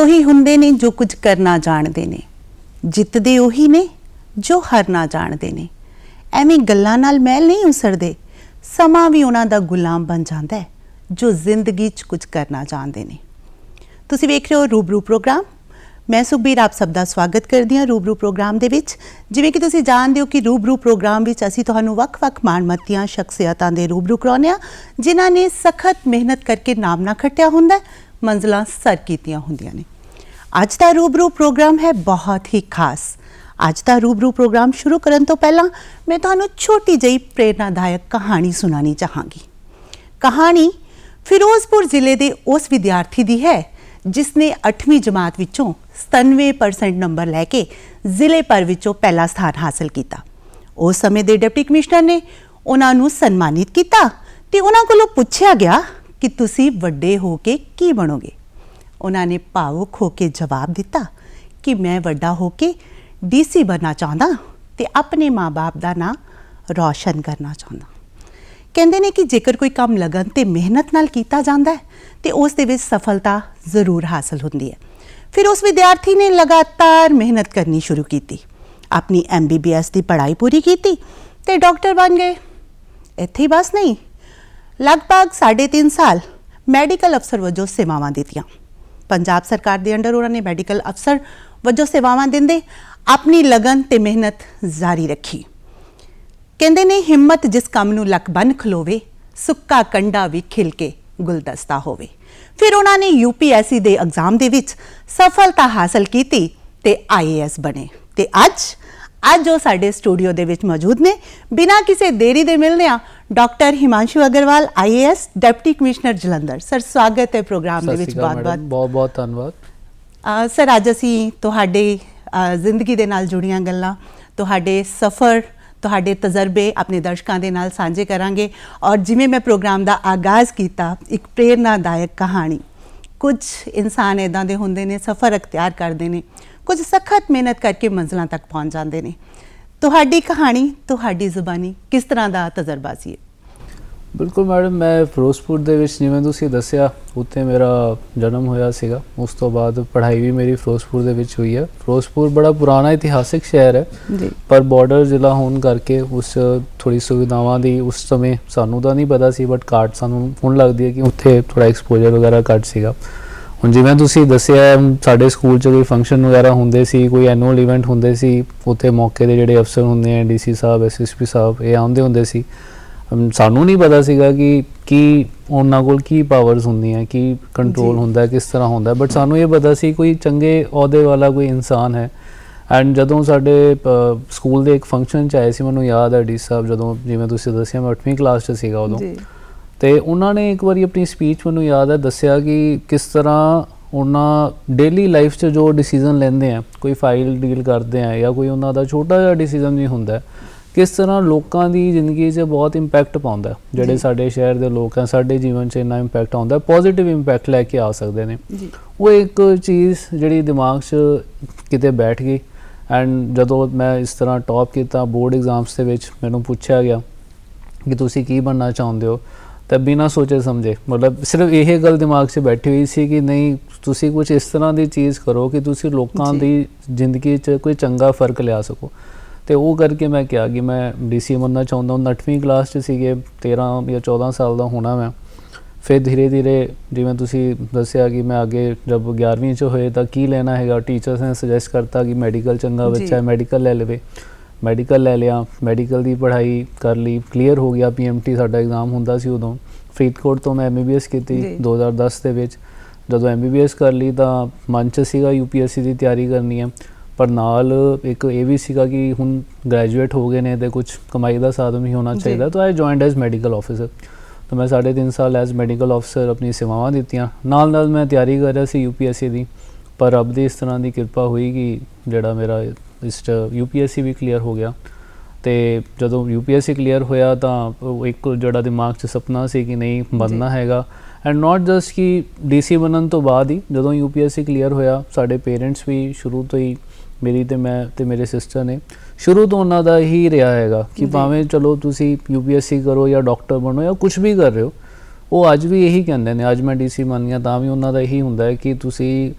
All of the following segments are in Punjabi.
ਉਹੀ ਹੁੰਦੇ ਨੇ, ਜੋ ਕੁਝ ਕਰਨਾ ਜਾਣਦੇ ਨੇ। ਜਿੱਤਦੇ ਉਹੀ ਨੇ, ਜੋ ਹਾਰਨਾ ਜਾਣਦੇ ਨੇ। ਐਵੇਂ ਗੱਲਾਂ ਨਾਲ ਮੈਲ ਨਹੀਂ ਉਸਰਦੇ। ਸਮਾਂ ਵੀ ਉਹਨਾਂ ਦਾ ਗੁਲਾਮ ਬਣ ਜਾਂਦਾ ਹੈ, ਜੋ ਜ਼ਿੰਦਗੀ 'ਚ ਕੁਝ ਕਰਨਾ ਜਾਣਦੇ ਨੇ। ਤੁਸੀਂ ਵੇਖ ਰਹੇ ਹੋ ਰੂਬਰੂ ਪ੍ਰੋਗਰਾਮ। ਮੈਂ ਸੁਖਬੀਰ, ਆਪ ਸਭ ਦਾ ਸਵਾਗਤ ਕਰਦੀ ਹਾਂ ਰੂਬਰੂ ਪ੍ਰੋਗਰਾਮ ਦੇ ਵਿੱਚ। ਜਿਵੇਂ ਕਿ ਤੁਸੀਂ ਜਾਣਦੇ ਹੋ ਕਿ ਰੂਬਰੂ ਪ੍ਰੋਗਰਾਮ ਵਿੱਚ ਅਸੀਂ ਤੁਹਾਨੂੰ ਵੱਖ-ਵੱਖ ਮਾਣਮੱਤੀਆਂ, ਸ਼ਖਸੀਅਤਾਂ ਦੇ ਰੂਬਰੂ ਕਰਾਉਂਦੇ ਹਾਂ, ਜਿਨ੍ਹਾਂ ਨੇ ਸਖਤ ਮਿਹਨਤ ਕਰਕੇ ਨਾਮ ਨਾ ਖੱਟਿਆ ਹੁੰਦਾ ਮੰਜ਼ਲਾਂ ਸਰ ਕੀਤੀਆਂ ਹੁੰਦੀਆਂ ਨੇ। ਅੱਜ ਦਾ ਰੂਬਰੂ ਪ੍ਰੋਗਰਾਮ ਹੈ ਬਹੁਤ ਹੀ ਖਾਸ। ਅੱਜ ਦਾ ਰੂਬਰੂ ਪ੍ਰੋਗਰਾਮ ਸ਼ੁਰੂ ਕਰਨ ਤੋਂ ਪਹਿਲਾਂ ਮੈਂ ਤੁਹਾਨੂੰ ਛੋਟੀ ਜਿਹੀ ਪ੍ਰੇਰਨਾਦਾਇਕ ਕਹਾਣੀ ਸੁਣਾਉਣੀ ਚਾਹਾਂਗੀ। ਕਹਾਣੀ ਫਿਰੋਜ਼ਪੁਰ ਜ਼ਿਲ੍ਹੇ ਦੇ ਉਸ ਵਿਦਿਆਰਥੀ ਦੀ ਹੈ ਜਿਸ ਨੇ 8ਵੀਂ ਜਮਾਤ ਵਿੱਚੋਂ 97% ਨੰਬਰ ਲੈ ਕੇ ਜ਼ਿਲ੍ਹੇ ਭਰ ਵਿੱਚੋਂ ਪਹਿਲਾ ਸਥਾਨ ਹਾਸਲ ਕੀਤਾ। ਉਸ ਸਮੇਂ ਦੇ ਡਿਪਟੀ ਕਮਿਸ਼ਨਰ ਨੇ ਉਹਨਾਂ ਨੂੰ ਸਨਮਾਨਿਤ ਕੀਤਾ ਤੇ ਉਹਨਾਂ ਕੋਲੋਂ ਪੁੱਛਿਆ ਗਿਆ ਕਿ ਤੁਸੀਂ ਵੱਡੇ ਹੋ ਕੇ ਕੀ ਬਣੋਗੇ? ਉਹਨਾਂ ਨੇ ਭਾਵੁਕ ਹੋ ਕੇ ਜਵਾਬ ਦਿੱਤਾ ਕਿ ਮੈਂ ਵੱਡਾ ਹੋ ਕੇ ਡੀਸੀ ਬਣਨਾ ਚਾਹੁੰਦਾ ਤੇ ਆਪਣੇ ਮਾਪੇ ਦਾ ਨਾਂ ਰੌਸ਼ਨ ਕਰਨਾ ਚਾਹੁੰਦਾ। ਕਹਿੰਦੇ ਨੇ ਕਿ ਜੇਕਰ ਕੋਈ ਕੰਮ ਲਗਨ ਤੇ ਮਿਹਨਤ ਨਾਲ ਕੀਤਾ ਜਾਂਦਾ ਹੈ, ਤੇ ਉਸ ਦੇ ਵਿੱਚ ਸਫਲਤਾ ਜ਼ਰੂਰ ਹਾਸਲ ਹੁੰਦੀ ਹੈ। ਫਿਰ ਉਸ ਵਿਦਿਆਰਥੀ ਨੇ ਲਗਾਤਾਰ ਮਿਹਨਤ ਕਰਨੀ ਸ਼ੁਰੂ ਕੀਤੀ, ਆਪਣੀ ਐਮਬੀਬੀਐਸ ਦੀ ਪੜ੍ਹਾਈ ਪੂਰੀ ਕੀਤੀ ਤੇ ਡਾਕਟਰ ਬਣ ਗਏ। ਇੱਥੇ ਹੀ ਬਸ ਨਹੀਂ ਲਗਭਗ 3.5 ਸਾਲ ਮੈਡੀਕਲ ਅਫਸਰ ਵਜੋਂ ਸੇਵਾਵਾਂ ਦਿੱਤੀਆਂ। ਪੰਜਾਬ ਸਰਕਾਰ ਦੇ ਅੰਡਰ ਉਹਨਾਂ ਨੇ ਮੈਡੀਕਲ ਅਫਸਰ ਵਜੋਂ ਸੇਵਾਵਾਂ ਦਿੰਦੇ ਆਪਣੀ ਲਗਨ ਤੇ ਮਿਹਨਤ ਜਾਰੀ ਰੱਖੀ। ਕਹਿੰਦੇ ਨੇ, ਹਿੰਮਤ ਜਿਸ ਕੰਮ ਨੂੰ ਲੱਕ ਬੰਨ ਖਲੋਵੇ, ਸੁੱਕਾ ਕੰਡਾ ਵੀ ਖਿਲ ਕੇ ਗੁਲਦਸਤਾ ਹੋਵੇ। ਫਿਰ ਉਹਨਾਂ ਨੇ ਯੂਪੀਐਸਸੀ ਦੇ ਐਗਜ਼ਾਮ ਦੇ ਵਿੱਚ ਸਫਲਤਾ ਹਾਸਲ ਕੀਤੀ ਤੇ ਆਈਏਐਸ ਬਣੇ ਤੇ ਅੱਜ ਅੱਜ ਉਹ ਸਾਡੇ ਸਟੂਡੀਓ ਦੇ ਵਿੱਚ ਮੌਜੂਦ ਨੇ। ਬਿਨਾਂ ਕਿਸੇ ਦੇਰੀ ਦੇ ਮਿਲਦੇ ਆ doctor Himanshu Agarwal IAS deputy commissioner Jalandhar. Sir ਸਵਾਗਤ ਹੈ ਪ੍ਰੋਗਰਾਮ ਦੇ ਵਿੱਚ ਬਹੁਤ-ਬਹੁਤ ਮੈਡਮ ਬਹੁਤ ਬਹੁਤ ਧੰਨਵਾਦ ਸਰ ਅੱਜ ਅਸੀਂ ਤੁਹਾਡੇ ਜ਼ਿੰਦਗੀ ਦੇ ਨਾਲ ਜੁੜੀਆਂ ਗੱਲਾਂ ਤੁਹਾਡੇ ਸਫ਼ਰ ਤੁਹਾਡੇ ਤਜਰਬੇ ਆਪਣੇ ਦਰਸ਼ਕਾਂ ਦੇ ਨਾਲ ਸਾਂਝੇ ਕਰਾਂਗੇ ਔਰ ਜਿਵੇਂ ਮੈਂ ਪ੍ਰੋਗਰਾਮ ਦਾ ਆਗਾਜ਼ ਕੀਤਾ ਇੱਕ ਪ੍ਰੇਰਨਾਦਾਇਕ ਕਹਾਣੀ। ਕੁਝ ਇਨਸਾਨ ਇਦਾਂ ਦੇ ਹੁੰਦੇ ਨੇ ਸਫ਼ਰ ਅਖਤਿਆਰ ਕਰਦੇ ਨੇ ਕੁਝ ਸਖਤ ਮਿਹਨਤ ਕਰਕੇ ਮੰਜ਼ਲਾਂ ਤੱਕ ਪਹੁੰਚ ਜਾਂਦੇ ਨੇ। ਤੁਹਾਡੀ ਕਹਾਣੀ ਤੁਹਾਡੀ ਜ਼ੁਬਾਨੀ ਕਿਸ ਤਰ੍ਹਾਂ ਦਾ ਤਜਰਬਾ ਸੀ? ਬਿਲਕੁਲ ਮੈਡਮ ਮੈਂ ਫਿਰੋਜ਼ਪੁਰ ਦੇ ਵਿੱਚ ਜਿਵੇਂ ਤੁਸੀਂ ਦੱਸਿਆ ਉੱਥੇ ਮੇਰਾ ਜਨਮ ਹੋਇਆ ਸੀਗਾ। ਉਸ ਤੋਂ ਬਾਅਦ ਪੜ੍ਹਾਈ ਵੀ ਮੇਰੀ ਫਿਰੋਜ਼ਪੁਰ ਦੇ ਵਿੱਚ ਹੋਈ ਹੈ। ਫਿਰੋਜ਼ਪੁਰ ਬੜਾ ਪੁਰਾਣਾ ਇਤਿਹਾਸਿਕ ਸ਼ਹਿਰ ਹੈ ਜੀ। ਪਰ ਬਾਰਡਰ ਜ਼ਿਲ੍ਹਾ ਹੋਣ ਕਰਕੇ ਉਸ ਥੋੜੀ ਸੁਵਿਧਾਵਾਂ ਦੀ ਉਸ ਸਮੇਂ ਸਾਨੂੰ ਤਾਂ ਨਹੀਂ ਪਤਾ ਸੀ ਬਟ ਕਾਰਡ ਸਾਨੂੰ ਹੁਣ ਲੱਗਦੀ ਹੈ ਕਿ ਉੱਥੇ ਥੋੜਾ ਐਕਸਪੋਜ਼ਰ ਵਗੈਰਾ ਘੱਟ ਸੀਗਾ। ਹੁਣ ਜਿਵੇਂ ਤੁਸੀਂ ਦੱਸਿਆ ਸਾਡੇ ਸਕੂਲ 'ਚ ਕੋਈ ਫੰਕਸ਼ਨ ਵਗੈਰਾ ਹੁੰਦੇ ਸੀ ਕੋਈ ਐਨੂਅਲ ਇਵੈਂਟ ਹੁੰਦੇ ਸੀ ਉੱਥੇ ਮੌਕੇ ਦੇ ਜਿਹੜੇ ਅਫਸਰ ਹੁੰਦੇ ਆ ਡੀਸੀ ਸਾਹਿਬ ਐਸਐਸਪੀ ਸਾਹਿਬ ਇਹ ਆਉਂਦੇ ਹੁੰਦੇ ਸੀ। ਸਾਨੂੰ ਨਹੀਂ ਪਤਾ ਸੀਗਾ ਕਿ ਕੀ ਉਹਨਾਂ ਕੋਲ ਕੀ ਪਾਵਰਸ ਹੁੰਦੀਆਂ ਕੀ ਕੰਟਰੋਲ। ਹੁੰਦਾ ਕਿਸ ਤਰ੍ਹਾਂ ਹੁੰਦਾ। ਬਟ ਸਾਨੂੰ ਇਹ ਪਤਾ ਸੀ ਕੋਈ ਚੰਗੇ ਅਹੁਦੇ ਵਾਲਾ ਕੋਈ ਇਨਸਾਨ ਹੈ। ਐਂਡ ਜਦੋਂ ਸਾਡੇ ਸਕੂਲ ਦੇ ਇੱਕ ਫੰਕਸ਼ਨ ਚ ਆਏ ਸੀ ਮੈਨੂੰ ਯਾਦ ਹੈ ਡੀ ਸਾਹਿਬ ਜਦੋਂ ਜਿਵੇਂ ਤੁਸੀਂ ਦੱਸਿਆ ਮੈਂ 8ਵੀਂ ਕਲਾਸ ਚ ਸੀਗਾ ਉਦੋਂ। ਜੀ। ਤੇ ਉਹਨਾਂ ਨੇ ਇੱਕ ਵਾਰੀ ਆਪਣੀ ਸਪੀਚ ਮੈਨੂੰ ਯਾਦ ਹੈ ਦੱਸਿਆ ਕਿ ਕਿਸ ਤਰ੍ਹਾਂ ਉਹਨਾਂ ਡੇਲੀ ਲਾਈਫ 'ਚ ਜੋ ਡਿਸੀਜਨ ਲੈਂਦੇ ਆ ਕੋਈ ਫਾਈਲ ਡੀਲ ਕਰਦੇ ਆ ਜਾਂ ਕੋਈ ਉਹਨਾਂ ਦਾ ਛੋਟਾ ਜਿਹਾ ਡਿਸੀਜਨ ਵੀ ਹੁੰਦਾ ਕਿਸ ਤਰ੍ਹਾਂ ਲੋਕਾਂ ਦੀ ਜ਼ਿੰਦਗੀ 'ਚ ਬਹੁਤ ਇੰਪੈਕਟ ਪਾਉਂਦਾ। ਜਿਹੜੇ। ਸਾਡੇ ਸ਼ਹਿਰ ਦੇ ਲੋਕ ਆ ਸਾਡੇ ਜੀਵਨ 'ਚ ਇੰਨਾ ਇੰਪੈਕਟ ਆਉਂਦਾ ਪੋਜ਼ਿਟਿਵ ਇੰਪੈਕਟ ਲੈ ਕੇ ਆ ਸਕਦੇ ਨੇ ਉਹ ਇੱਕ ਚੀਜ਼ ਜਿਹੜੀ ਦਿਮਾਗ 'ਚ ਕਿਤੇ ਬੈਠ ਗਈ ਐਂਡ ਜਦੋਂ ਮੈਂ ਇਸ ਤਰ੍ਹਾਂ ਟੌਪ ਕੀਤਾ ਬੋਰਡ ਐਗਜ਼ਾਮਸ ਦੇ ਵਿੱਚ ਮੈਨੂੰ ਪੁੱਛਿਆ ਗਿਆ ਕਿ ਤੁਸੀਂ ਕੀ ਬਣਨਾ ਚਾਹੁੰਦੇ ਹੋ ਤਾਂ ਬਿਨਾਂ ਸੋਚੇ ਸਮਝੇ। ਮਤਲਬ ਸਿਰਫ ਇਹ ਗੱਲ ਦਿਮਾਗ 'ਚ ਬੈਠੀ ਹੋਈ ਸੀ ਕਿ ਨਹੀਂ ਤੁਸੀਂ ਕੁਝ ਇਸ ਤਰ੍ਹਾਂ ਦੀ ਚੀਜ਼ ਕਰੋ ਕਿ ਤੁਸੀਂ ਲੋਕਾਂ। ਦੀ ਜ਼ਿੰਦਗੀ 'ਚ ਕੋਈ ਚੰਗਾ ਫ਼ਰਕ ਲਿਆ ਸਕੋ। ਤੇ ਉਹ ਕਰਕੇ ਮੈਂ ਕਿਹਾ ਕਿ ਮੈਂ ਡੀਸੀ ਬਣਨਾ ਚਾਹੁੰਦਾ ਹਾਂ। 8ਵੀਂ ਕਲਾਸ 'ਚ ਸੀਗੇ 13 ਜਾਂ 14 ਸਾਲ ਦਾ ਹੋਣਾ ਮੈਂ। ਫਿਰ ਧੀਰੇ ਧੀਰੇ ਜਿਵੇਂ ਤੁਸੀਂ ਦੱਸਿਆ ਕਿ ਮੈਂ ਅੱਗੇ ਜਦ 11ਵੀਂ 'ਚ ਹੋਏ ਤਾਂ ਕੀ ਲੈਣਾ ਹੈਗਾ? ਟੀਚਰਸ ਨੇ ਸੁਜੈਸਟ ਕਰਤਾ ਕਿ ਮੈਡੀਕਲ ਚੰਗਾ। ਬੱਚਾ ਹੈ ਮੈਡੀਕਲ ਲੈ ਲਵੇ। ਮੈਡੀਕਲ ਲੈ ਲਿਆ ਮੈਡੀਕਲ ਦੀ ਪੜ੍ਹਾਈ ਕਰ ਲਈ ਕਲੀਅਰ ਹੋ ਗਿਆ ਪੀਐਮਟੀ ਸਾਡਾ ਐਗਜ਼ਾਮ ਹੁੰਦਾ ਸੀ ਉਦੋਂ। ਫਰੀਦਕੋਟ ਤੋਂ ਮੈਂ ਐਮਬੀਬੀਐਸ ਕੀਤੀ ਜੀ। 2010 ਦੇ ਵਿੱਚ। ਜਦੋਂ ਐਮਬੀਬੀਐਸ ਕਰ ਲਈ ਤਾਂ ਮਨ 'ਚ ਸੀਗਾ ਯੂਪੀਐਸਸੀ ਦੀ ਤਿਆਰੀ ਕਰਨੀ ਹੈ ਪਰ ਨਾਲ ਇੱਕ ਇਹ ਵੀ ਸੀਗਾ ਕਿ ਹੁਣ ਗ੍ਰੈਜੂਏਟ ਹੋ ਗਏ ਨੇ ਤੇ ਕੁਝ ਕਮਾਈ ਦਾ ਸਾਧਨ ਵੀ ਹੋਣਾ। ਚਾਹੀਦਾ। ਤਾਂ I joined as medical officer ਤਾਂ ਮੈਂ ਸਾਢੇ ਤਿੰਨ ਸਾਲ ਐਜ਼ ਮੈਡੀਕਲ ਆਫੀਸਰ ਆਪਣੀ ਸੇਵਾਵਾਂ ਦਿੱਤੀਆਂ। ਨਾਲ ਨਾਲ ਮੈਂ ਤਿਆਰੀ ਕਰ ਰਿਹਾ ਸੀ ਯੂਪੀਐਸਸੀ ਦੀ। ਪਰ ਰੱਬ ਦੀ ਇਸ ਤਰ੍ਹਾਂ ਦੀ ਕਿਰਪਾ ਹੋਈ ਕਿ ਜਿਹੜਾ ਮੇਰਾ ਇਸ 'ਚ ਯੂਪੀਐਸਸੀ ਵੀ ਕਲੀਅਰ ਹੋ ਗਿਆ। ਤੇ ਜਦੋਂ ਯੂਪੀਐਸਸੀ ਕਲੀਅਰ ਹੋਇਆ ਤਾਂ ਇੱਕ ਜਿਹੜਾ ਦਿਮਾਗ 'ਚ ਸੁਪਨਾ ਸੀ ਕਿ ਨਹੀਂ ਬਣਨਾ ਹੈਗਾ। ਐਂਡ ਨਾਟ ਜਸਟ ਕਿ ਡੀਸੀ ਬਣਨ ਤੋਂ ਬਾਅਦ ਹੀ ਜਦੋਂ ਯੂਪੀਐਸਸੀ ਕਲੀਅਰ ਹੋਇਆ ਸਾਡੇ ਪੇਰੈਂਟਸ ਵੀ ਸ਼ੁਰੂ ਤੋਂ ਹੀ ਮੇਰੀ ਤੇ ਮੈਂ ਤੇ ਮੇਰੇ ਸਿਸਟਰ ਨੇ ਸ਼ੁਰੂ ਤੋਂ ਉਹਨਾਂ ਦਾ ਹੀ ਰਿਹਾ ਹੈਗਾ ਕਿ। ਭਾਵੇਂ ਚਲੋ ਤੁਸੀਂ ਯੂਪੀਐਸਸੀ ਕਰੋ ਜਾਂ ਡਾਕਟਰ ਬਣੋ ਜਾਂ ਕੁਝ ਵੀ ਕਰ ਰਹੇ ਹੋ ਉਹ ਅੱਜ ਵੀ ਇਹੀ ਕਹਿੰਦੇ ਨੇ ਅੱਜ ਮੈਂ ਡੀਸੀ ਬਣ ਗਿਆ ਤਾਂ ਵੀ ਉਹਨਾਂ ਦਾ ਇਹੀ ਹੁੰਦਾ ਹੈ ਕਿ ਤੁਸੀਂ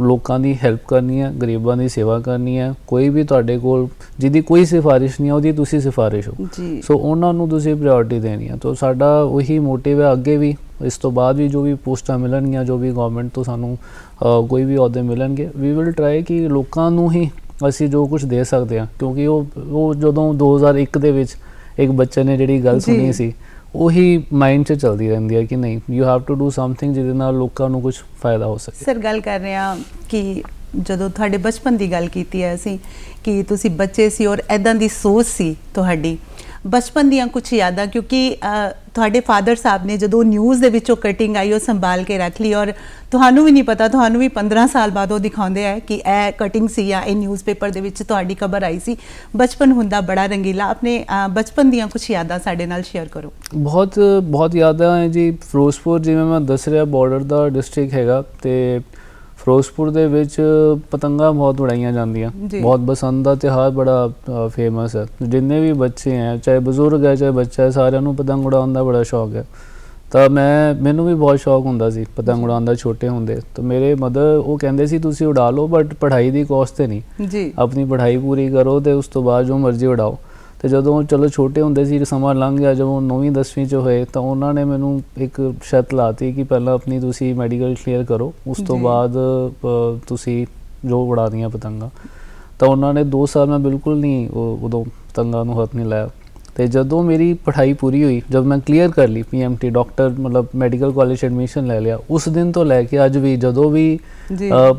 ਲੋਕਾਂ ਦੀ ਹੈਲਪ ਕਰਨੀ ਹੈ ਗਰੀਬਾਂ ਦੀ ਸੇਵਾ ਕਰਨੀ ਹੈ ਕੋਈ ਵੀ ਤੁਹਾਡੇ ਕੋਲ ਜਿਹਦੀ ਕੋਈ ਸਿਫਾਰਿਸ਼ ਨਹੀਂ ਹੈ ਉਹਦੀ ਤੁਸੀਂ ਸਿਫਾਰਿਸ਼ ਹੋ। ਜੀ। ਸੋ ਉਹਨਾਂ ਨੂੰ ਤੁਸੀਂ ਪ੍ਰਾਇੋਰਟੀ ਦੇਣੀ ਹੈ। ਤਾਂ ਸਾਡਾ ਉਹੀ ਮੋਟਿਵ ਹੈ ਅੱਗੇ ਵੀ ਇਸ ਤੋਂ ਬਾਅਦ ਵੀ ਜੋ ਵੀ ਪੋਸਟਾਂ ਮਿਲਣਗੀਆਂ ਜੋ ਵੀ ਗਵਰਨਮੈਂਟ ਤੋਂ ਸਾਨੂੰ ਕੋਈ ਵੀ ਅਹੁਦੇ ਮਿਲਣਗੇ ਵੀ ਵਿਲ ਟਰਾਈ ਕਿ ਲੋਕਾਂ ਨੂੰ ਹੀ ਅਸੀਂ ਜੋ ਕੁਝ ਦੇ ਸਕਦੇ ਹਾਂ। ਕਿਉਂਕਿ ਉਹ ਉਹ ਜਦੋਂ 2001 ਦੇ ਵਿੱਚ ਇੱਕ ਬੱਚੇ ਨੇ ਜਿਹੜੀ ਗੱਲ। ਸੁਣੀ ਸੀ ਉਹੀ ਮਾਈਂਡ 'ਚ ਚਲਦੀ ਰਹਿੰਦੀ ਹੈ ਕਿ ਨਹੀਂ you have to do something ਜਿਹਦੇ ਨਾਲ ਲੋਕਾਂ ਨੂੰ ਕੁਝ ਫਾਇਦਾ ਹੋ ਸਕੇ। ਸਰ ਗੱਲ ਕਰ ਰਹੇ ਹਾਂ ਕਿ ਜਦੋਂ ਤੁਹਾਡੇ ਬਚਪਨ ਦੀ ਗੱਲ ਕੀਤੀ ਹੈ ਅਸੀਂ, ਕਿ ਤੁਸੀਂ ਬੱਚੇ ਸੀ ਔਰ ਐਦਾਂ ਦੀ ਸੋਚ ਸੀ ਤੁਹਾਡੀ ਬਚਪਨ ਦੀਆਂ ਕੁਝ ਯਾਦਾਂ, ਕਿਉਂਕਿ ਤੁਹਾਡੇ ਫਾਦਰ ਸਾਹਿਬ ਨੇ ਜਦੋਂ ਨਿਊਜ਼ ਦੇ ਵਿੱਚੋਂ ਕਟਿੰਗ ਆਈ, ਉਹ ਸੰਭਾਲ ਕੇ ਰੱਖ ਲਈ ਔਰ ਤੁਹਾਨੂੰ ਵੀ ਨਹੀਂ ਪਤਾ, ਤੁਹਾਨੂੰ ਵੀ 15 ਸਾਲ ਬਾਅਦ ਉਹ ਦਿਖਾਉਂਦੇ ਆ ਕਿ ਇਹ ਕਟਿੰਗ ਸੀ ਜਾਂ ਇਹ ਨਿਊਜ਼ਪੇਪਰ ਦੇ ਵਿੱਚ ਤੁਹਾਡੀ ਖਬਰ ਆਈ ਸੀ। ਬਚਪਨ ਹੁੰਦਾ ਬੜਾ ਰੰਗੀਲਾ। ਆਪਣੇ ਬਚਪਨ ਦੀਆਂ ਕੁਝ ਯਾਦਾਂ ਸਾਡੇ ਨਾਲ ਸ਼ੇਅਰ ਕਰੋ। ਬਹੁਤ ਬਹੁਤ ਯਾਦਾਂ ਹੈ ਜੀ। ਫਿਰੋਜ਼ਪੁਰ, ਜਿਵੇਂ ਮੈਂ ਦੱਸ ਰਿਹਾ ਬਾਰਡਰ ਦਾ ਡਿਸਟ੍ਰਿਕਟ ਹੈਗਾ ਤੇ ਫਿਰੋਜ਼ਪੁਰ ਦੇ ਵਿੱਚ ਪਤੰਗਾਂ ਬਹੁਤ ਉਡਾਈਆਂ ਜਾਂਦੀਆਂ। ਬਹੁਤ ਬਸੰਤ ਦਾ ਤਿਉਹਾਰ ਬੜਾ ਫੇਮਸ ਹੈ। ਜਿੰਨੇ ਵੀ ਬੱਚੇ ਹੈ ਚਾਹੇ ਬਜ਼ੁਰਗ ਹੈ ਚਾਹੇ ਬੱਚਾ ਹੈ ਸਾਰਿਆਂ ਨੂੰ ਪਤੰਗ ਉਡਾਉਣ ਦਾ ਬੜਾ ਸ਼ੌਕ ਹੈ। ਤਾਂ ਮੈਂ ਮੈਨੂੰ ਵੀ ਬਹੁਤ ਸ਼ੌਕ ਹੁੰਦਾ ਸੀ ਪਤੰਗ ਉਡਾਉਣ ਦਾ ਛੋਟੇ ਹੁੰਦੇ। ਤਾਂ ਮੇਰੇ ਮਦਰ ਉਹ ਕਹਿੰਦੇ ਸੀ ਤੁਸੀਂ ਉਡਾ ਲਓ ਬਟ ਪੜ੍ਹਾਈ ਦੀ ਕੋਸਟ ਤੇ ਨਹੀਂ। ਜੀ। ਆਪਣੀ ਪੜ੍ਹਾਈ ਪੂਰੀ ਕਰੋ ਤੇ ਉਸ ਤੋਂ ਬਾਅਦ ਜੋ ਮਰਜ਼ੀ ਉਡਾਓ। ਤੇ ਜਦੋਂ ਚਲੋ ਛੋਟੇ ਹੁੰਦੇ ਸੀ ਸਮਾਂ ਲੰਘ ਗਿਆ ਜਦੋਂ 9ਵੀਂ 10ਵੀਂ ਚ ਹੋਏ ਤਾਂ ਉਹਨਾਂ ਨੇ ਮੈਨੂੰ ਇੱਕ ਸ਼ਰਤ ਲਾਤੀ ਕਿ ਪਹਿਲਾਂ ਆਪਣੀ ਤੁਸੀਂ ਮੈਡੀਕਲ ਕਲੀਅਰ ਕਰੋ ਉਸ ਤੋਂ। ਬਾਅਦ ਤੁਸੀਂ ਜੋ ਉਡਾਉਣੀਆਂ ਪਤੰਗਾਂ ਤਾਂ ਉਹਨਾਂ ਨੇ 2 ਸਾਲ ਮੈਂ ਬਿਲਕੁਲ ਨਹੀਂ ਉਹ- ਉਦੋਂ ਪਤੰਗਾਂ ਨੂੰ ਹੱਥ ਨਹੀਂ ਲਾਇਆ ਤੇ ਜਦੋਂ ਮੇਰੀ ਪੜ੍ਹਾਈ ਪੂਰੀ ਹੋਈ ਜਦ ਮੈਂ ਕਲੀਅਰ ਕਰ ਲਈ ਪੀਐਮਟੀ ਡਾਕਟਰ ਮਤਲਬ ਮੈਡੀਕਲ ਕਾਲਜ ਐਡਮਿਸ਼ਨ ਲੈ ਲਿਆ ਉਸ ਦਿਨ ਤੋਂ ਲੈ ਕੇ ਅੱਜ ਵੀ ਜਦੋਂ ਵੀ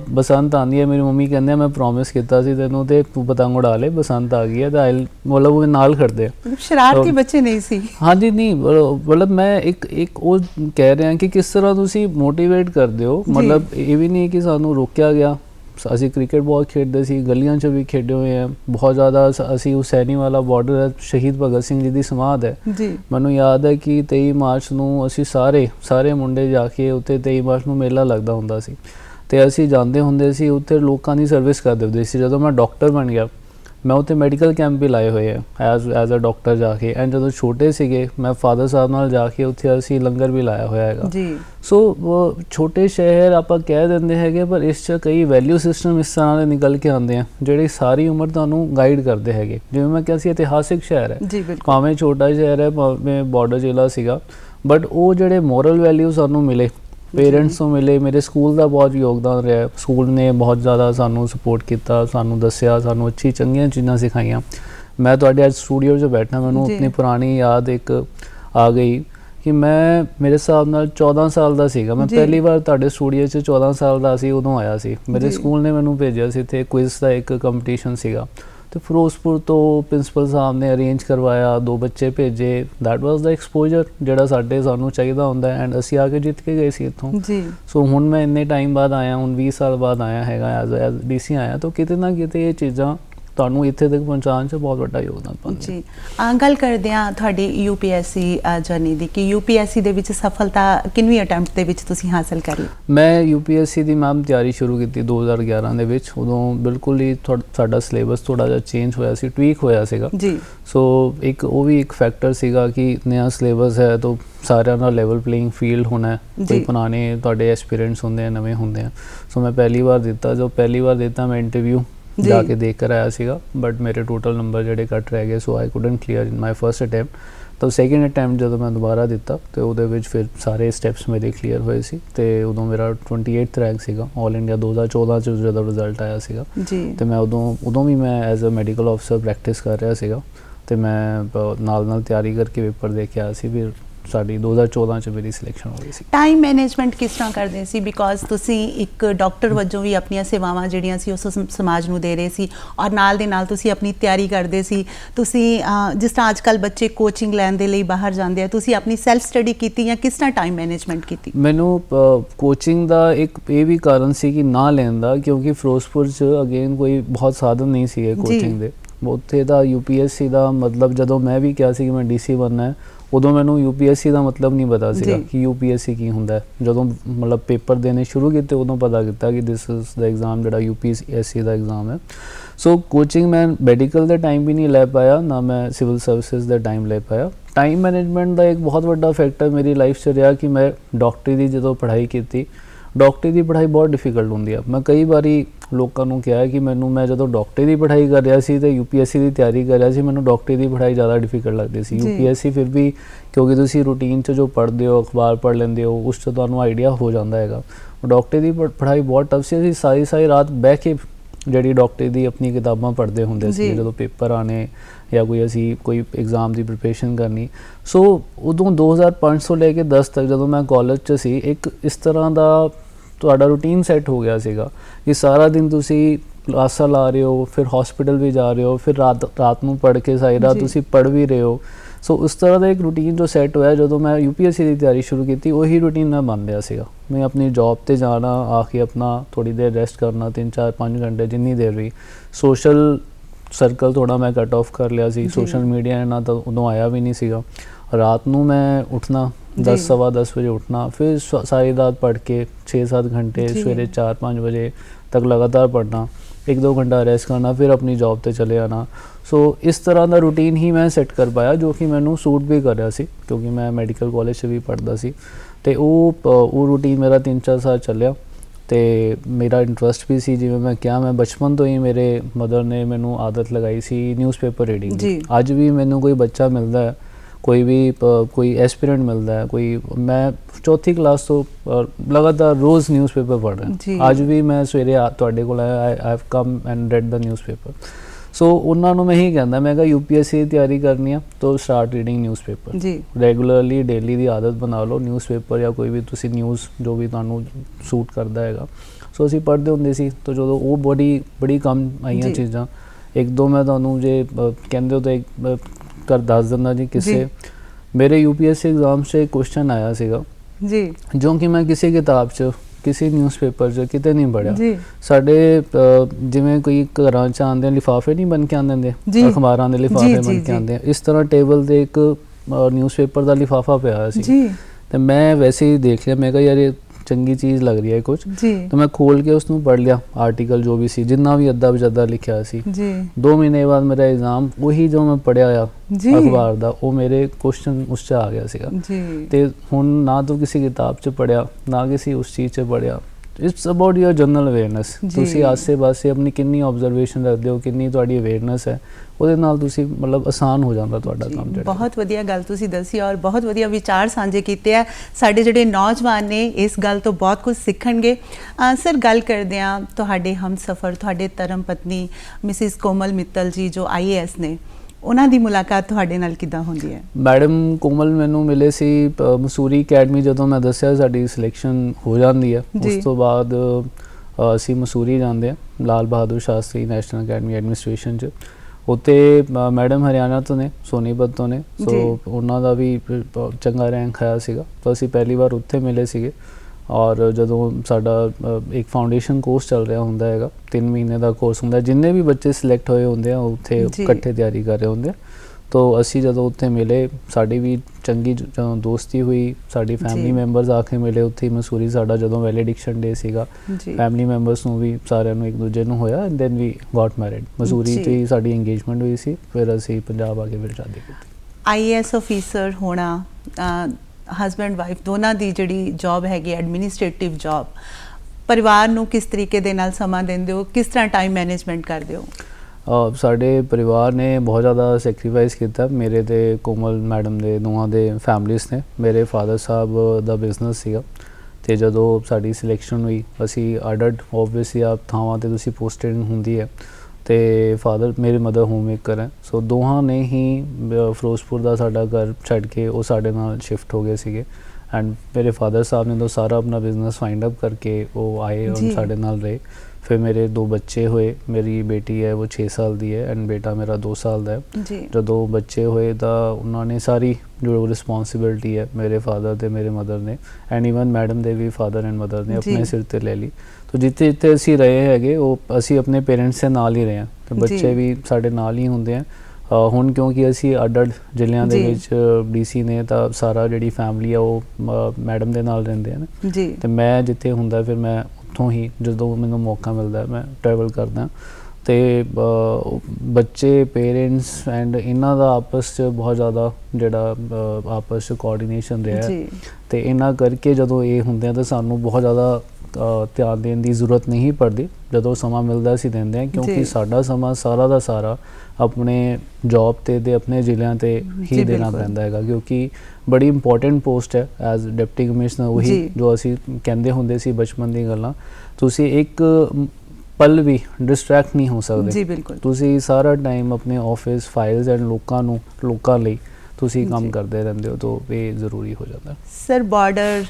ਬਸੰਤ ਆਂਦੀ ਹੈ ਮੇਰੀ ਮੰਮੀ ਕਹਿੰਦੇ ਆ, ਮੈਂ ਪ੍ਰੋਮਿਸ ਕੀਤਾ ਸੀ ਤੈਨੂੰ ਤੇ ਤੂੰ ਪਤੰਗ ਉਡਾ ਲੈ ਬਸੰਤ ਆ ਗਈ ਹੈ ਤਾਂ ਮਤਲਬ ਉਹ ਨਾਲ ਖੜਦੇ ਸ਼ਰਾਰਤੀ ਬੱਚੇ ਨਹੀਂ ਸੀ। ਹਾਂਜੀ ਨਹੀਂ ਮਤਲਬ ਮੈਂ ਇੱਕ ਇੱਕ ਉਹ ਕਹਿ ਰਿਹਾ ਕਿ ਕਿਸ ਤਰ੍ਹਾਂ ਤੁਸੀਂ ਮੋਟੀਵੇਟ ਕਰਦੇ ਹੋ। ਮਤਲਬ ਇਹ ਵੀ ਨਹੀਂ ਕਿ ਸਾਨੂੰ ਰੋਕਿਆ ਗਿਆ। ਅਸੀਂ ਕ੍ਰਿਕਟ ਬਹੁਤ ਖੇਡਦੇ ਸੀ ਗਲੀਆਂ 'ਚ ਵੀ ਖੇਡੇ ਹੋਏ ਆ। ਬਹੁਤ ਜ਼ਿਆਦਾ ਅਸੀਂ ਹੁਸੈਨੀ ਵਾਲਾ ਬਾਰਡਰ ਹੈ ਸ਼ਹੀਦ ਭਗਤ ਸਿੰਘ ਜੀ ਦੀ ਸਮਾਧ ਹੈ। ਜੀ। ਮੈਨੂੰ ਯਾਦ ਹੈ ਕਿ 23 ਮਾਰਚ ਨੂੰ ਅਸੀਂ ਸਾਰੇ ਸਾਰੇ ਮੁੰਡੇ ਜਾ ਕੇ ਉੱਥੇ 23 ਮਾਰਚ ਨੂੰ ਮੇਲਾ ਲੱਗਦਾ ਹੁੰਦਾ ਸੀ। ਤੇ ਅਸੀਂ ਜਾਂਦੇ ਹੁੰਦੇ ਸੀ ਉੱਥੇ ਲੋਕਾਂ ਦੀ ਸਰਵਿਸ ਕਰਦੇ ਹੁੰਦੇ ਸੀ। ਜਦੋਂ ਮੈਂ ਡਾਕਟਰ ਬਣ ਗਿਆ ਮੈਂ ਉੱਥੇ ਮੈਡੀਕਲ ਕੈਂਪ ਵੀ ਲਾਏ ਹੋਏ ਆ ਐਜ਼ ਐਜ਼ ਅ ਡਾਕਟਰ ਜਾ ਕੇ। ਐਂਡ ਜਦੋਂ ਛੋਟੇ ਸੀਗੇ ਮੈਂ ਫਾਦਰ ਸਾਹਿਬ ਨਾਲ ਜਾ ਕੇ ਉੱਥੇ ਅਸੀਂ ਲੰਗਰ ਵੀ ਲਾਇਆ ਹੋਇਆ ਹੈਗਾ। ਜੀ। ਸੋ ਉਹ ਛੋਟੇ ਸ਼ਹਿਰ ਆਪਾਂ ਕਹਿ ਦਿੰਦੇ ਹੈਗੇ ਪਰ ਇਸ 'ਚ ਕਈ ਵੈਲਿਊ ਸਿਸਟਮ ਇਸ ਤਰ੍ਹਾਂ ਦੇ ਨਿਕਲ ਕੇ ਆਉਂਦੇ ਆ ਜਿਹੜੇ ਸਾਰੀ ਉਮਰ ਤੁਹਾਨੂੰ ਗਾਈਡ ਕਰਦੇ ਹੈਗੇ। ਜਿਵੇਂ ਮੈਂ ਕਿਹਾ ਸੀ ਇਤਿਹਾਸਿਕ ਸ਼ਹਿਰ ਹੈ। ਭਾਵੇਂ ਛੋਟਾ ਸ਼ਹਿਰ ਹੈ ਭਾਵੇਂ ਬਾਰਡਰ ਜ਼ਿਲ੍ਹਾ ਸੀਗਾ ਬਟ ਉਹ ਜਿਹੜੇ ਮੋਰਲ ਵੈਲਿਊ ਸਾਨੂੰ ਮਿਲੇ ਪੇਰੈਂਟਸ ਤੋਂ ਮਿਲੇ ਮੇਰੇ ਸਕੂਲ ਦਾ ਬਹੁਤ ਯੋਗਦਾਨ ਰਿਹਾ ਸਕੂਲ ਨੇ ਬਹੁਤ ਜ਼ਿਆਦਾ ਸਾਨੂੰ ਸਪੋਰਟ ਕੀਤਾ ਸਾਨੂੰ ਦੱਸਿਆ ਸਾਨੂੰ ਅੱਛੀ ਚੰਗੀਆਂ ਚੀਜ਼ਾਂ ਸਿਖਾਈਆਂ ਮੈਂ ਤੁਹਾਡੇ ਅੱਜ ਸਟੂਡੀਓ 'ਚ ਬੈਠਾ ਮੈਨੂੰ। ਆਪਣੀ ਪੁਰਾਣੀ ਯਾਦ ਇੱਕ ਆ ਗਈ ਕਿ ਮੈਂ ਮੇਰੇ ਹਿਸਾਬ ਨਾਲ 14 ਸਾਲ ਦਾ ਸੀਗਾ ਮੈਂ। ਪਹਿਲੀ ਵਾਰ ਤੁਹਾਡੇ ਸਟੂਡੀਓ 'ਚ 14 ਸਾਲ ਦਾ ਸੀ ਉਦੋਂ ਆਇਆ ਸੀ ਮੇਰੇ। ਸਕੂਲ ਨੇ ਮੈਨੂੰ ਭੇਜਿਆ ਸੀ ਇੱਥੇ ਕੁਇਜ਼ ਦਾ ਇੱਕ ਕੰਪੀਟੀਸ਼ਨ ਸੀਗਾ ਤੇ ਫਿਰੋਜ਼ਪੁਰ ਤੋਂ ਪ੍ਰਿੰਸੀਪਲ ਸਾਹਿਬ ਨੇ ਅਰੇਂਜ ਕਰਵਾਇਆ ਦੋ ਬੱਚੇ ਭੇਜੇ। That was the exposure ਜਿਹੜਾ ਸਾਡੇ ਸਾਨੂੰ ਚਾਹੀਦਾ ਹੁੰਦਾ ਐਂਡ ਅਸੀਂ ਆ ਕੇ ਜਿੱਤ ਕੇ ਗਏ ਸੀ ਇੱਥੋਂ। ਜੀ। ਸੋ ਹੁਣ ਮੈਂ ਇੰਨੇ ਟਾਈਮ ਬਾਅਦ ਆਇਆ ਹੁਣ 20 ਸਾਲ ਬਾਅਦ ਆਇਆ ਹੈਗਾ ਐਜ਼ ਐਜ਼ ਡੀਸੀ ਆਇਆ ਤਾਂ ਕਿਤੇ ਨਾ ਕਿਤੇ ਇਹ ਚੀਜ਼ਾਂ ਤੁਹਾਨੂੰ ਇੱਥੇ ਤੱਕ ਪਹੁੰਚਾਉਣ 'ਚ ਬਹੁਤ ਵੱਡਾ ਯੋਗਦਾਨ ਪਾਉਂਦੀਆਂ ਜੀ ਆ ਗੱਲ ਕਰਦੇ ਆ ਤੁਹਾਡੀ ਯੂਪੀਐਸਸੀ ਜਰਨੀ ਦੀ ਕਿ ਯੂਪੀਐਸਸੀ ਦੇ ਵਿੱਚ ਸਫਲਤਾ ਕਿੰਨਵੀਂ ਅਟੈਂਪਟ ਦੇ ਵਿੱਚ ਤੁਸੀਂ ਹਾਸਲ ਕਰ? ਲਈ ਮੈਂ ਯੂਪੀਐਸਸੀ ਦੀ ਮੈਮ ਤਿਆਰੀ ਸ਼ੁਰੂ ਕੀਤੀ 2011 ਦੇ ਵਿੱਚ। ਉਦੋਂ ਬਿਲਕੁਲ ਹੀ ਸਾਡਾ ਸਿਲੇਬਸ ਥੋੜਾ ਜਿਹਾ ਚੇਂਜ ਹੋਇਆ ਸੀ ਟਵੀਕ ਹੋਇਆ ਸੀਗਾ। ਜੀ। ਸੋ ਇੱਕ ਉਹ ਵੀ ਇੱਕ ਫੈਕਟਰ ਸੀਗਾ ਕਿ ਨਵਾਂ ਸਿਲੇਬਸ ਹੈ ਤਾਂ ਸਾਰਿਆਂ ਨਾਲ ਲੈਵਲ ਪਲੇਇੰਗ ਫੀਲਡ ਹੋਣਾ ਹੈ। ਕੋਈ। ਪੁਰਾਣੇ ਤੁਹਾਡੇ ਐਸਪੀਰੈਂਟਸ ਹੁੰਦੇ ਆ ਨਵੇਂ ਹੁੰਦੇ ਆ। ਸੋ ਮੈਂ ਪਹਿਲੀ ਵਾਰ ਦਿੱਤਾ। ਜੋ ਪਹਿਲੀ ਵਾਰ ਦਿੱਤਾ ਮੈਂ ਇੰਟਰਵਿਊ ਜੀ। ਕੇ ਦੇਖ ਕਰ ਆਇਆ ਸੀਗਾ ਬਟ ਮੇਰੇ ਟੋਟਲ ਨੰਬਰ ਜਿਹੜੇ ਘੱਟ ਰਹਿ ਗਏ so I couldn't clear in my first attempt ਤਾਂ ਸੈਕਿੰਡ ਅਟੈਂਪਟ ਜਦੋਂ ਮੈਂ ਦੁਬਾਰਾ ਦਿੱਤਾ ਤੇ ਉਹਦੇ ਵਿੱਚ ਫਿਰ ਸਾਰੇ ਸਟੈਪਸ ਮੇਰੇ ਕਲੀਅਰ ਹੋਏ ਸੀ ਤੇ ਉਦੋਂ ਮੇਰਾ 28th ਰੈਂਕ ਸੀਗਾ 올 ਇੰਡੀਆ 2014 ਚ ਜਦੋਂ ਰਿਜ਼ਲਟ ਆਇਆ ਸੀਗਾ ਜੀ ਤੇ ਮੈਂ ਉਦੋਂ ਉਦੋਂ ਵੀ ਮੈਂ ਐਜ਼ ਅ ਮੈਡੀਕਲ ਅਫਸਰ ਪ੍ਰੈਕਟਿਸ ਕਰ ਰਿਹਾ ਸੀਗਾ ਤੇ ਮੈਂ ਨਾਲ ਨਾਲ ਤਿਆਰੀ ਕਰਕੇ ਪੇਪਰ ਦੇ ਕੇ ਆਇਆ ਸੀ ਫਿਰ ਸਾਡੀ 2014 ਚ ਮੇਰੀ ਸਿਲੈਕਸ਼ਨ ਹੋ ਗਈ ਸੀ। ਟਾਈਮ ਮੈਨੇਜਮੈਂਟ ਕਿਸ ਤਰ੍ਹਾਂ ਕਰਦੇ ਸੀ? ਬਿਕੋਜ਼ ਤੁਸੀਂ ਇੱਕ ਡਾਕਟਰ ਵਜੋਂ ਵੀ ਆਪਣੀਆਂ ਸੇਵਾਵਾਂ ਜਿਹੜੀਆਂ ਸੀ ਉਸ ਸਮ- ਸਮਾਜ ਨੂੰ ਦੇ ਰਹੇ ਸੀ ਔਰ ਨਾਲ ਦੇ ਨਾਲ ਤੁਸੀਂ ਆਪਣੀ ਤਿਆਰੀ ਕਰਦੇ ਸੀ। ਤੁਸੀਂ ਜਿਸ ਤਰ੍ਹਾਂ ਅੱਜਕੱਲ ਬੱਚੇ ਕੋਚਿੰਗ ਲੈਣ ਦੇ ਲਈ ਬਾਹਰ ਜਾਂਦੇ ਆ ਤੁਸੀਂ ਆਪਣੀ ਸੈਲਫ ਸਟੱਡੀ ਕੀਤੀ ਜਾਂ ਕਿਸ ਤਰ੍ਹਾਂ ਟਾਈਮ ਮੈਨੇਜਮੈਂਟ ਕੀਤੀ? ਮੈਨੂੰ ਕੋਚਿੰਗ ਦਾ ਇੱਕ ਇਹ ਵੀ ਕਾਰਨ ਸੀ ਕਿ ਨਾ ਲੈਣ ਦਾ ਕਿਉਂਕਿ ਫਿਰੋਜ਼ਪੁਰ ਚ ਅਗੇਨ ਕੋਈ ਬਹੁਤ ਸਾਧਨ ਨਹੀਂ ਸੀਗੇ ਜੀ। ਕੋਚਿੰਗ ਦੇ। ਉੱਥੇ ਦਾ ਯੂਪੀਐਸਸੀ ਦਾ ਮਤਲਬ ਜਦੋਂ ਮੈਂ ਵੀ ਕਿਹਾ ਸੀ ਕਿ ਮੈਂ ਡੀਸੀ ਬਣਨਾ ਹੈ ਉਦੋਂ ਮੈਨੂੰ ਯੂਪੀਐਸਸੀ ਦਾ ਮਤਲਬ ਨਹੀਂ ਪਤਾ ਸੀਗਾ। ਕਿ ਯੂਪੀਐਸਸੀ ਕੀ ਹੁੰਦਾ। ਜਦੋਂ ਮਤਲਬ ਪੇਪਰ ਦੇਣੇ ਸ਼ੁਰੂ ਕੀਤੇ ਉਦੋਂ ਪਤਾ ਕੀਤਾ ਕਿ ਦਿਸ ਇਜ਼ ਦਾ ਐਗਜ਼ਾਮ ਜਿਹੜਾ ਯੂਪੀਐਸਸੀ ਦਾ ਐਗਜ਼ਾਮ ਹੈ। ਸੋ ਕੋਚਿੰਗ ਮੈਂ ਮੈਡੀਕਲ ਦਾ ਟਾਈਮ ਵੀ ਨਹੀਂ ਲੈ ਪਾਇਆ ਨਾ ਮੈਂ ਸਿਵਲ ਸਰਵਿਸਿਜ਼ ਦਾ ਟਾਈਮ ਲੈ ਪਾਇਆ। ਟਾਈਮ ਮੈਨੇਜਮੈਂਟ ਦਾ ਇੱਕ ਬਹੁਤ ਵੱਡਾ ਫੈਕਟਰ ਮੇਰੀ ਲਾਈਫ 'ਚ ਰਿਹਾ ਕਿ ਮੈਂ ਡਾਕਟਰੀ ਦੀ ਜਦੋਂ ਪੜ੍ਹਾਈ ਕੀਤੀ ਡਾਕਟਰੀ ਦੀ ਪੜ੍ਹਾਈ ਬਹੁਤ ਡਿਫਿਕਲਟ ਹੁੰਦੀ ਆ। ਮੈਂ ਕਈ ਵਾਰੀ ਲੋਕਾਂ ਨੂੰ ਕਿਹਾ ਕਿ ਮੈਨੂੰ ਮੈਂ ਜਦੋਂ ਡਾਕਟਰੀ ਦੀ ਪੜ੍ਹਾਈ ਕਰ ਰਿਹਾ ਸੀ ਤੇ ਯੂਪੀਐਸਸੀ ਦੀ ਤਿਆਰੀ ਕਰ ਰਿਹਾ ਸੀ ਮੈਨੂੰ ਡਾਕਟਰੀ ਦੀ ਪੜ੍ਹਾਈ ਜ਼ਿਆਦਾ ਡਿਫਿਕਲਟ ਲੱਗਦੀ ਸੀ। ਯੂਪੀਐਸਸੀ ਫਿਰ ਵੀ ਕਿਉਂਕਿ ਤੁਸੀਂ ਰੂਟੀਨ 'ਚ ਜੋ ਪੜ੍ਹਦੇ ਹੋ ਅਖਬਾਰ ਪੜ੍ਹ ਲੈਂਦੇ ਹੋ ਉਸ 'ਚ ਤੁਹਾਨੂੰ ਆਈਡੀਆ ਹੋ ਜਾਂਦਾ ਹੈਗਾ। ਡਾਕਟਰੀ ਦੀ ਪੜ੍ਹ- ਪੜ੍ਹਾਈ ਬਹੁਤ ਟਫ ਸੀ। ਅਸੀਂ ਸਾਰੀ ਸਾਰੀ ਰਾਤ ਬਹਿ ਕੇ ਜਿਹੜੀ ਡਾਕਟਰੀ ਦੀ ਆਪਣੀ ਕਿਤਾਬਾਂ ਪੜ੍ਹਦੇ ਹੁੰਦੇ ਸੀ। ਜਦੋਂ ਪੇਪਰ ਆਣੇ ਜਾਂ ਕੋਈ ਅਸੀਂ ਕੋਈ ਐਗਜ਼ਾਮ ਦੀ ਪ੍ਰੀਪਰੇਸ਼ਨ ਕਰਨੀ। ਸੋ ਉਦੋਂ 2005 ਤੋਂ ਲੈ ਕੇ 10 ਤੱਕ ਜਦੋਂ ਮੈਂ ਕਾਲਜ 'ਚ ਸੀ ਇੱਕ ਇਸ ਤਰ੍ਹਾਂ ਦਾ ਤੁਹਾਡਾ ਰੂਟੀਨ ਸੈੱਟ ਹੋ ਗਿਆ ਸੀਗਾ। ਕਿ ਸਾਰਾ ਦਿਨ ਤੁਸੀਂ ਕਲਾਸਾਂ ਲਾ ਰਹੇ ਹੋ ਫਿਰ ਹਸਪੀਟਲ ਵੀ ਜਾ ਰਹੇ ਹੋ ਫਿਰ ਰਾਤ ਰਾਤ ਨੂੰ ਪੜ੍ਹ ਕੇ ਜੀ। ਤੁਸੀਂ ਪੜ੍ਹ ਵੀ ਰਹੇ ਹੋ। ਸੋ ਉਸ ਤਰ੍ਹਾਂ ਦਾ ਇੱਕ ਰੂਟੀਨ ਜੋ ਸੈੱਟ ਹੋਇਆ ਜਦੋਂ ਮੈਂ ਯੂਪੀਐਸਸੀ ਦੀ ਤਿਆਰੀ ਸ਼ੁਰੂ ਕੀਤੀ ਉਹੀ ਰੂਟੀਨ ਮੈਂ ਬਣ ਲਿਆ ਸੀਗਾ। ਮੈਂ ਆਪਣੀ ਜੌਬ ਤੇ ਜਾਣਾ ਆ ਕੇ ਆਪਣਾ ਥੋੜੀ ਦੇਰ ਰੈਸਟ ਕਰਨਾ 3 4 5 ਘੰਟੇ ਜਿੰਨੀ ਦੇਰ ਵੀ। ਸੋਸ਼ਲ ਸਰਕਲ ਥੋੜਾ ਮੈਂ ਕੱਟ ਆਫ ਕਰ ਲਿਆ ਸੀ। ਸੋਸ਼ਲ ਮੀਡੀਆ ਇਹਨਾਂ ਤਾਂ ਉਦੋਂ ਆਇਆ ਵੀ ਨਹੀਂ ਸੀਗਾ। ਰਾਤ ਨੂੰ ਮੈਂ ਉੱਠਣਾ ਜੀ। 10 ਸਵਾ 10 ਵਜੇ ਉੱਠਣਾ ਫਿਰ ਸਾਰੀ ਰਾਤ ਪੜ੍ਹ ਕੇ 6-7 ਘੰਟੇ। ਸਵੇਰੇ 4-5 ਵਜੇ ਤੱਕ ਲਗਾਤਾਰ ਪੜ੍ਹਨਾ ਇੱਕ ਦੋ ਘੰਟਾ ਰੈਸਟ ਕਰਨਾ ਫਿਰ ਆਪਣੀ ਜੌਬ ਤੇ ਚਲੇ ਆਣਾ ਸੋ ਇਸ ਤਰ੍ਹਾਂ ਦਾ ਰੂਟੀਨ ਹੀ ਮੈਂ ਸੈੱਟ ਕਰ ਪਾਇਆ ਜੋ ਕਿ ਮੈਨੂੰ ਸੂਟ ਵੀ ਕਰ ਰਿਹਾ ਸੀ ਕਿਉਂਕਿ ਮੈਂ ਮੈਡੀਕਲ ਕਾਲਜ 'ਚ ਵੀ ਪੜ੍ਹਦਾ ਸੀ ਤੇ ਉਹ ਉਹ ਰੂਟੀਨ ਮੇਰਾ 3-4 ਸਾਲ ਚੱਲਿਆ ਤੇ ਮੇਰਾ ਇੰਟਰਸਟ ਵੀ ਸੀ ਜਿਵੇਂ ਮੈਂ ਕਿਹਾ ਮੈਂ ਬਚਪਨ ਤੋਂ ਹੀ ਮੇਰੇ ਮਦਰ ਨੇ ਮੈਨੂੰ ਆਦਤ ਲਗਾਈ ਸੀ ਨਿਊਜ਼ਪੇਪਰ ਰੀਡਿੰਗ। ਦੀ ਅੱਜ ਵੀ ਮੈਨੂੰ ਕੋਈ ਬੱਚਾ ਮਿਲਦਾ ਹੈ ਕੋਈ ਵੀ ਕੋਈ ਐਸਪੀਰੈਂਟ ਮਿਲਦਾ ਹੈ ਕੋਈ ਮੈਂ ਚੌਥੀ ਕਲਾਸ ਤੋਂ ਲਗਾਤਾਰ ਰੋਜ਼ ਨਿਊਜ਼ਪੇਪਰ ਪੜ੍ਹ। ਰਿਹਾ। ਅੱਜ ਵੀ ਮੈਂ ਸਵੇਰੇ ਆ- ਤੁਹਾਡੇ ਕੋਲ ਆਇਆ I have come and read the newspaper so ਉਹਨਾਂ ਨੂੰ ਮੈਂ ਹੀ ਕਹਿੰਦਾ ਮੈਂ ਕਿਹਾ ਯੂਪੀਐਸਸੀ ਦੀ ਤਿਆਰੀ ਕਰਨੀ ਆ ਤਾਂ ਸਟਾਰਟ ਰੀਡਿੰਗ ਨਿਊਜ਼ਪੇਪਰ ਜੀ। ਰੈਗੂਲਰਲੀ ਡੇਲੀ ਦੀ ਆਦਤ ਬਣਾ ਲਓ ਨਿਊਜ਼ਪੇਪਰ ਜਾਂ ਕੋਈ ਵੀ ਤੁਸੀਂ ਨਿਊਜ਼ ਜੋ ਵੀ ਤੁਹਾਨੂੰ ਸੂਟ ਕਰਦਾ ਹੈਗਾ। ਸੋ ਅਸੀਂ ਪੜ੍ਹਦੇ ਹੁੰਦੇ ਸੀ ਤਾਂ ਜਦੋਂ ਉਹ ਬੜੀ ਬੜੀ ਕੰਮ ਆਈਆਂ। ਚੀਜ਼ਾਂ ਇੱਕ ਦੋ ਮੈਂ ਤੁਹਾਨੂੰ ਜੇ ਕਹਿੰਦੇ ਹੋ ਤਾਂ ਇੱਕ ਕਰ ਦੱਸ ਦਿੰਦਾ ਜੀ ਕਿਸੇ। ਮੇਰੇ ਯੂਪੀਐਸਸੀ ਐਗਜ਼ਾਮ 'ਚ ਇੱਕ ਕੁਐਸਚਨ ਆਇਆ ਸੀਗਾ। ਜੀ। ਜੋ ਕਿ ਮੈਂ ਕਿਸੇ ਕਿਤਾਬ 'ਚ ਕਿਸੇ ਨਿਊਜ਼ਪੇਪਰ 'ਚ ਕਿਤੇ ਨਹੀਂ ਪੜ੍ਹਿਆ। ਜੀ। ਸਾਡੇ ਜਿਵੇਂ ਕੋਈ ਘਰਾਂ ਚ ਆਉਂਦੇ ਲਿਫਾਫੇ ਨਹੀਂ ਬਣ ਕੇ ਹੁੰਦੇ? ਜੀ। ਅਖਬਾਰਾਂ ਦੇ ਲਿਫਾਫੇ ਬਣ। ਕੇ ਆਉਂਦੇ ਆ। ਇਸ ਤਰ੍ਹਾਂ ਟੇਬਲ ਤੇ ਇੱਕ ਨਿਊਜ਼ਪੇਪਰ ਦਾ ਲਿਫਾਫਾ ਪਿਆ ਹੋਇਆ ਸੀ। ਜੀ। ਤੇ ਮੈਂ ਵੈਸੇ ਹੀ ਦੇਖ ਲਿਆ। ਮੈਂ ਕਿਹਾ ਯਾਰ ਇਹ ਚੰਗੀ ਚੀਜ਼ ਲੱਗ ਰਹੀ ਹੈ ਕੁਝ ਜੀ। ਤਾਂ ਮੈਂ ਖੋਲ ਕੇ ਉਸ ਨੂੰ ਪੜ੍ਹ ਲਿਆ ਆਰਟੀਕਲ ਜੋ ਵੀ ਸੀ ਜਿੰਨਾ ਵੀ ਅੱਧਾ ਬਜੱਦਾ ਲਿਖਿਆ ਸੀ। ਜੀ। 2 ਮਹੀਨੇ ਬਾਅਦ ਮੇਰਾ ਐਗਜ਼ਾਮ ਉਹੀ ਜੋ ਮੈਂ ਪੜਿਆ ਆ ਅਖਬਾਰ ਦਾ ਉਹ ਮੇਰੇ ਕੁਐਸਚਨ ਉਸ 'ਚ ਆ ਗਿਆ ਸੀਗਾ। ਜੀ। ਤੇ ਹੁਣ ਨਾ ਤਾਂ ਕਿਸੇ ਕਿਤਾਬ 'ਚ ਪੜਿਆ ਨਾ ਕਿਸੇ ਉਸ ਚੀਜ਼ 'ਚ ਪੜਿਆ it's about your general awareness. ਤੁਸੀਂ ਆਸੇ-ਪਾਸੇ ਆਪਣੀ ਕਿੰਨੀ ਆਬਜ਼ਰਵੇਸ਼ਨ ਰੱਖਦੇ ਹੋ ਕਿੰਨੀ ਤੁਹਾਡੀ ਅਵੇਅਰਨੈਸ ਹੈ ਉਹਦੇ ਨਾਲ ਤੁਸੀਂ ਮਤਲਬ ਆਸਾਨ ਹੋ ਜਾਂਦਾ ਤੁਹਾਡਾ ਕੰਮ ਜਿਹੜਾ। ਬਹੁਤ ਵਧੀਆ ਗੱਲ ਤੁਸੀਂ ਦੱਸੀ ਔਰ ਬਹੁਤ ਵਧੀਆ ਵਿਚਾਰ ਸਾਂਝੇ ਕੀਤੇ ਆ। ਸਾਡੇ ਜਿਹੜੇ ਨੌਜਵਾਨ ਨੇ ਇਸ ਗੱਲ ਤੋਂ ਬਹੁਤ ਕੁਝ ਸਿੱਖਣਗੇ। ਸਰ ਗੱਲ ਕਰਦੇ ਆ ਤੁਹਾਡੇ ਹਮਸਫਰ ਤੁਹਾਡੇ ਧਰਮ ਪਤਨੀ ਮਿਸਿਸ ਕੋਮਲ ਮਿੱਤਲ ਜੀ ਜੋ ਆਈਏਐਸ ਨੇ। ਉਹਨਾਂ ਦੀ ਮੁਲਾਕਾਤ ਤੁਹਾਡੇ ਨਾਲ ਕਿੱਦਾਂ ਹੁੰਦੀ ਹੈ? ਮੈਡਮ ਕੋਮਲ ਮੈਨੂੰ ਮਿਲੇ ਸੀ ਮਸੂਰੀ ਅਕੈਡਮੀ ਜਦੋਂ ਮੈਂ ਦੱਸਿਆ ਸਾਡੀ ਸਿਲੈਕਸ਼ਨ ਹੋ ਜਾਂਦੀ ਹੈ। ਉਸ ਤੋਂ ਬਾਅਦ ਅਸੀਂ ਮਸੂਰੀ ਜਾਂਦੇ ਆ Lal Bahadur Shastri national academy administration ਚ। ਉੱਤੇ ਮੈਡਮ ਹਰਿਆਣਾ ਤੋਂ ਨੇ ਸੋਨੀਪਤ ਤੋਂ ਨੇ। ਸੋ ਉਹਨਾਂ ਦਾ ਵੀ ਚੰਗਾ ਰੈਂਕ ਆਇਆ ਸੀਗਾ। ਤਾਂ ਅਸੀਂ ਪਹਿਲੀ ਵਾਰ ਉੱਥੇ ਮਿਲੇ ਸੀਗੇ। ਔਰ ਜਦੋਂ ਸਾਡਾ ਇੱਕ ਫਾਊਂਡੇਸ਼ਨ ਕੋਰਸ ਚੱਲ ਰਿਹਾ ਹੁੰਦਾ ਹੈਗਾ 3 ਮਹੀਨੇ ਦਾ ਕੋਰਸ ਹੁੰਦਾ। ਜਿੰਨੇ ਵੀ ਬੱਚੇ ਸਿਲੈਕਟ ਹੋਏ ਹੁੰਦੇ ਆ ਉੱਥੇ। ਇਕੱਠੇ ਤਿਆਰੀ ਕਰ ਰਹੇ ਹੁੰਦੇ ਆ ਤੋ ਅਸੀਂ ਜਦੋਂ ਉੱਥੇ ਮਿਲੇ ਸਾਡੀ ਵੀ ਚੰਗੀ ਦੋਸਤੀ ਹੋਈ ਸਾਡੀ। ਫੈਮਿਲੀ ਮੈਂਬਰਸ ਆ ਕੇ ਮਿਲੇ ਉੱਥੇ ਮਸੂਰੀ ਸਾਡਾ ਜਦੋਂ ਵੈਲੀਡਿਕਸ਼ਨ ਡੇ ਸੀਗਾ ਫੈਮਿਲੀ ਮੈਂਬਰਸ ਨੂੰ ਵੀ ਸਾਰਿਆਂ ਨੂੰ ਇੱਕ ਦੂਜੇ ਨੂੰ ਹੋਇਆ and then we got married Mussoorie ਹੀ ਸਾਡੀ ਇੰਗੇਜਮੈਂਟ ਹੋਈ ਸੀ ਫਿਰ ਅਸੀਂ ਪੰਜਾਬ ਆ ਕੇ ਫਿਰ ਸ਼ਾਦੀ ਕੀਤੀ ਆਈਏਐਸ ਅਫੀਸਰ ਹੋਣਾ ਹਸਬੈਂਡ ਵਾਈਫ ਦੋਨਾਂ ਦੀ ਜਿਹੜੀ ਜੌਬ ਹੈਗੀ ਐਡਮਿਨਿਸਟ੍ਰੇਟਿਵ ਜੌਬ ਪਰਿਵਾਰ ਨੂੰ ਕਿਸ ਤਰੀਕੇ ਦੇ ਨਾਲ ਸਮਾਂ ਦਿੰਦੇ ਹੋ, ਕਿਸ ਤਰ੍ਹਾਂ ਟਾਈਮ ਮੈਨੇਜਮੈਂਟ ਕਰਦੇ ਹੋ? ਸਾਡੇ ਪਰਿਵਾਰ ਨੇ ਬਹੁਤ ਜ਼ਿਆਦਾ ਸੈਕਰੀਫਾਈਸ ਕੀਤਾ। ਮੇਰੇ ਤੇ ਕੋਮਲ ਮੈਡਮ ਦੇ, ਦੋਵਾਂ ਦੇ ਫੈਮਲੀਜ਼ ਨੇ। ਮੇਰੇ ਫਾਦਰ ਸਾਹਿਬ ਦਾ ਬਿਜ਼ਨਸ ਸੀਗਾ। ਤੇ ਜਦੋਂ ਸਾਡੀ ਸਿਲੈਕਸ਼ਨ ਹੋਈ, ਅਸੀਂ ਆਰਡਰਡ ਆਬਵੀਅਸਲੀ ਆਪ ਥਾਵਾਂ ਤੇ ਤੁਸੀਂ ਪੋਸਟਡ ਹੁੰਦੀ ਹੈ। ਤੇ ਫਾਦਰ ਮੇਰੇ ਮਦਰ ਹੋਮ ਮੇਕਰ ਹੈ। ਸੋ ਦੋਹਾਂ ਨੇ ਹੀ ਫਿਰੋਜ਼ਪੁਰ ਦਾ ਸਾਡਾ ਘਰ ਛੱਡ ਕੇ ਉਹ ਸਾਡੇ ਨਾਲ ਸ਼ਿਫਟ ਹੋ ਗਏ ਸੀਗੇ। ਐਂਡ ਮੇਰੇ ਫਾਦਰ ਸਾਹਿਬ ਨੇ ਤਾਂ ਸਾਰਾ ਆਪਣਾ ਬਿਜ਼ਨਸ ਫਾਈਂਡ ਅਪ ਕਰਕੇ ਉਹ ਆਏ ਔਰ। ਸਾਡੇ ਨਾਲ ਰਹੇ। ਫਿਰ ਮੇਰੇ ਦੋ ਬੱਚੇ ਹੋਏ ਮੇਰੀ ਬੇਟੀ ਹੈ ਉਹ 6 ਸਾਲ ਦੀ ਹੈ ਐਂਡ ਬੇਟਾ ਮੇਰਾ 2 ਸਾਲ ਦਾ ਹੈ। ਜੀ। ਜਦੋਂ ਬੱਚੇ ਹੋਏ ਤਾਂ ਉਹਨਾਂ ਨੇ ਸਾਰੀ ਜੋ ਰਿਸਪੌਂਸਿਬਿਲਟੀ ਹੈ ਮੇਰੇ ਫਾਦਰ ਤੇ ਮੇਰੇ ਮਦਰ ਨੇ ਐਂਡ ਇਵਨ ਮੈਡਮ ਦੇ ਵੀ ਫਾਦਰ ਐਂਡ ਮਦਰ ਨੇ। ਆਪਣੇ ਸਿਰ ਤੇ ਲੈ ਲਈ। ਤਾਂ ਜਿੱਥੇ ਜਿੱਥੇ ਅਸੀਂ ਰਹੇ ਹੈਗੇ ਉਹ ਅਸੀਂ ਆਪਣੇ ਪੇਰੈਂਟਸ ਦੇ ਨਾਲ ਹੀ ਰਹੇ ਹਾਂ। ਤੇ। ਬੱਚੇ ਵੀ ਸਾਡੇ ਨਾਲ ਹੀ ਹੁੰਦੇ ਆ ਹੁਣ ਕਿਉਂਕਿ ਅਸੀਂ ਅੱਡ-ਅੱਡ ਜ਼ਿਲ੍ਹਿਆਂ ਦੇ। ਵਿੱਚ ਡੀਸੀ ਨੇ ਤਾਂ ਸਾਰਾ ਜਿਹੜੀ ਫੈਮਿਲੀ ਆ ਉਹ ਮੈਡਮ ਦੇ ਨਾਲ ਰਹਿੰਦੇ ਹਨ। ਜੀ। ਤੇ ਮੈਂ ਜਿੱਥੇ ਹੁੰਦਾ ਫਿਰ ਮੈਂ ਉੱਥੋਂ ਹੀ ਜਦੋਂ ਮੈਨੂੰ ਮੌਕਾ ਮਿਲਦਾ ਮੈਂ ਟਰੈਵਲ ਕਰਦਾ। ਤੇ ਬੱਚੇ ਪੇਰੈਂਟਸ ਐਂਡ ਇਹਨਾਂ ਦਾ ਆਪਸ 'ਚ ਬਹੁਤ ਜ਼ਿਆਦਾ ਜਿਹੜਾ ਆਪਸ 'ਚ ਕੋਆਰਡੀਨੇਸ਼ਨ ਰਿਹਾ ਤੇ ਇਹਨਾਂ ਕਰਕੇ ਜਦੋਂ ਇਹ ਹੁੰਦੇ ਆ ਤਾਂ ਸਾਨੂੰ ਬਹੁਤ ਜ਼ਿਆਦਾ ਧਿਆਨ ਦੇਣ ਦੀ ਜ਼ਰੂਰਤ ਨਹੀਂ ਪੜਦੀ ਜਦੋਂ ਸਮਾਂ ਮਿਲਦਾ ਅਸੀਂ ਦਿੰਦੇ ਜੀ। ਕਿਉਂਕਿ ਸਾਡਾ ਸਮਾਂ ਸਾਰਾ ਦਾ ਸਾਰਾ ਆਪਣੇ ਜੌਬ ਤੇ ਤੇ ਆਪਣੇ ਜ਼ਿਲ੍ਹਿਆਂ ਤੇ ਹੀ ਦੇਣਾ। ਪੈਂਦਾ ਹੈਗਾ ਕਿਉਂਕਿ ਬੜੀ ਇੰਪੋਰਟੈਂਟ ਪੋਸਟ ਹੈ ਐਜ਼ ਡਿਪਟੀ ਕਮਿਸ਼ਨਰ ਉਹੀ ਜੀ। ਅਸੀਂ ਕਹਿੰਦੇ ਹੁੰਦੇ ਸੀ ਬਚਪਨ ਦੀ ਗੱਲਾਂ ਤੁਸੀਂ ਇੱਕ ਪਲ ਵੀ ਡਿਸਟਰੈਕਟ ਨਹੀਂ ਹੋ ਸਕਦੇ ਜੀ ਬਿਲਕੁਲ ਤੁਸੀਂ ਸਾਰਾ ਟਾਈਮ ਆਪਣੇ ਆਫਿਸ ਫਾਈਲਸ ਐਂਡ ਲੋਕਾਂ ਨੂੰ ਲੋਕਾਂ ਲਈ ਤੁਸੀਂ ਕੰਮ। ਕਰਦੇ ਰਹਿੰਦੇ ਹੋ ਤਾਂ ਇਹ ਜ਼ਰੂਰੀ ਹੋ ਜਾਂਦਾ। ਸਰ ਬਾਰਡਰ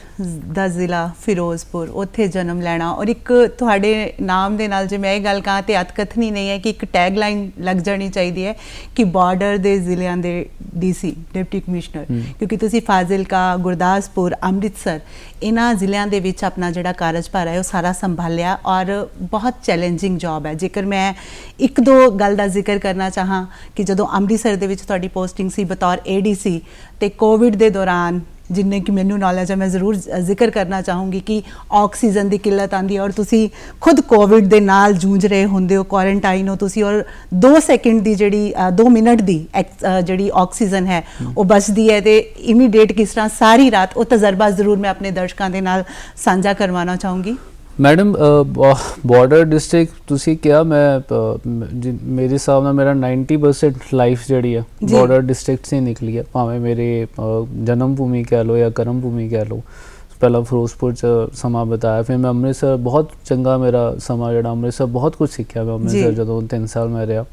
ਦਾ ਜ਼ਿਲ੍ਹਾ ਫਿਰੋਜ਼ਪੁਰ ਉੱਥੇ ਜਨਮ ਲੈਣਾ। ਔਰ ਇੱਕ ਤੁਹਾਡੇ ਨਾਮ ਦੇ ਨਾਲ ਜੇ ਮੈਂ ਇਹ ਗੱਲ ਕਹਾਂ ਤੇ ਅਤਕਥਨੀ ਨਹੀਂ ਹੈ ਕਿ ਇੱਕ ਟੈਗ ਲਾਈਨ ਲੱਗ ਜਾਣੀ ਚਾਹੀਦੀ ਹੈ ਕਿ ਬਾਰਡਰ ਦੇ ਜ਼ਿਲ੍ਹਿਆਂ ਦੇ ਡੀਸੀ ਡਿਪਟੀ ਕਮਿਸ਼ਨਰ। ਕਿਉਂਕਿ ਤੁਸੀਂ ਫਾਜ਼ਿਲਕਾ ਗੁਰਦਾਸਪੁਰ ਅੰਮ੍ਰਿਤਸਰ ਇਹਨਾਂ ਜ਼ਿਲ੍ਹਿਆਂ ਦੇ ਵਿੱਚ ਆਪਣਾ ਜਿਹੜਾ ਕਾਰਜਭਾਰ ਹੈ ਉਹ ਸਾਰਾ ਸੰਭਾਲਿਆ। ਔਰ ਬਹੁਤ ਚੈਲੰਜਿੰਗ ਜੌਬ ਹੈ। ਜੇਕਰ ਮੈਂ ਇੱਕ ਦੋ ਗੱਲ ਦਾ ਜ਼ਿਕਰ ਕਰਨਾ ਚਾਹਾਂ ਕਿ ਜਦੋਂ ਅੰਮ੍ਰਿਤਸਰ ਦੇ ਵਿੱਚ ਤੁਹਾਡੀ ਪੋਸਟਿੰਗ ਸੀ ਬਤੌਰ ਏਡੀਸੀ ਤੇ ਕੋਵਿਡ ਦੇ ਦੌਰਾਨ ਜਿੰਨੇ ਕਿ ਮੈਨੂੰ ਨੌਲੇਜ ਹੈ ਮੈਂ ਜ਼ਰੂਰ ਜ਼ਿਕਰ ਕਰਨਾ ਚਾਹੂੰਗੀ ਕਿ ਆਕਸੀਜਨ ਦੀ ਕਿੱਲਤ ਆਂਦੀ ਹੈ ਔਰ ਤੁਸੀਂ ਖੁਦ ਕੋਵਿਡ ਦੇ ਨਾਲ ਜੂਝ ਰਹੇ ਹੁੰਦੇ ਹੋ ਕੁਆਰੰਟਾਈਨ ਹੋ ਤੁਸੀਂ ਔਰ 2 ਸੈਕਿੰਡ ਦੀ ਜਿਹੜੀ 2 ਮਿੰਟ ਦੀ ਐਕਸ- ਜਿਹੜੀ ਆਕਸੀਜਨ ਹੈ, ਉਹ ਬਚਦੀ ਹੈ ਤੇ ਇਮੀਡੀਏਟ ਕਿਸ ਤਰ੍ਹਾਂ ਸਾਰੀ ਰਾਤ ਉਹ ਤਜਰਬਾ ਜ਼ਰੂਰ ਮੈਂ ਆਪਣੇ ਦਰਸ਼ਕਾਂ ਦੇ ਨਾਲ ਸਾਂਝਾ ਕਰਵਾਉਣਾ ਚਾਹੂੰਗੀ। ਮੈਡਮ ਬਾਰਡਰ ਡਿਸਟ੍ਰਿਕਟ ਤੁਸੀਂ ਕਿਹਾ ਮੈਂ ਅ, ਮ- ਜਿ- ਮੇਰੇ ਹਿਸਾਬ ਨਾਲ ਮੇਰਾ 90% ਲਾਈਫ ਜਿਹੜੀ ਹੈ ਜੀ। ਬਾਰਡਰ ਡਿਸਟ੍ਰਿਕਟ ਸੇ ਨਿਕਲੀ ਹੈ ਭਾਵੇਂ ਮੇਰੇ ਅ, ਜਨਮ ਭੂਮੀ ਕਹਿ ਲਓ ਜਾਂ ਕਰਮ ਭੂਮੀ ਕਹਿ ਲਓ ਪਹਿਲਾਂ ਫਿਰੋਜ਼ਪੁਰ ਚ ਸਮਾਂ ਬਤਾਇਆ ਫਿਰ ਮੈਂ ਅੰਮ੍ਰਿਤਸਰ ਬਹੁਤ ਚੰਗਾ ਮੇਰਾ ਸਮਾਂ ਜਿਹੜਾ ਅੰਮ੍ਰਿਤਸਰ ਬਹੁਤ ਕੁਝ ਸਿੱਖਿਆ ਮੈਂ ਅੰਮ੍ਰਿਤਸਰ ਜੀ। ਜਦੋਂ 3 ਸਾਲ ਮੈਂ ਰਿਹਾ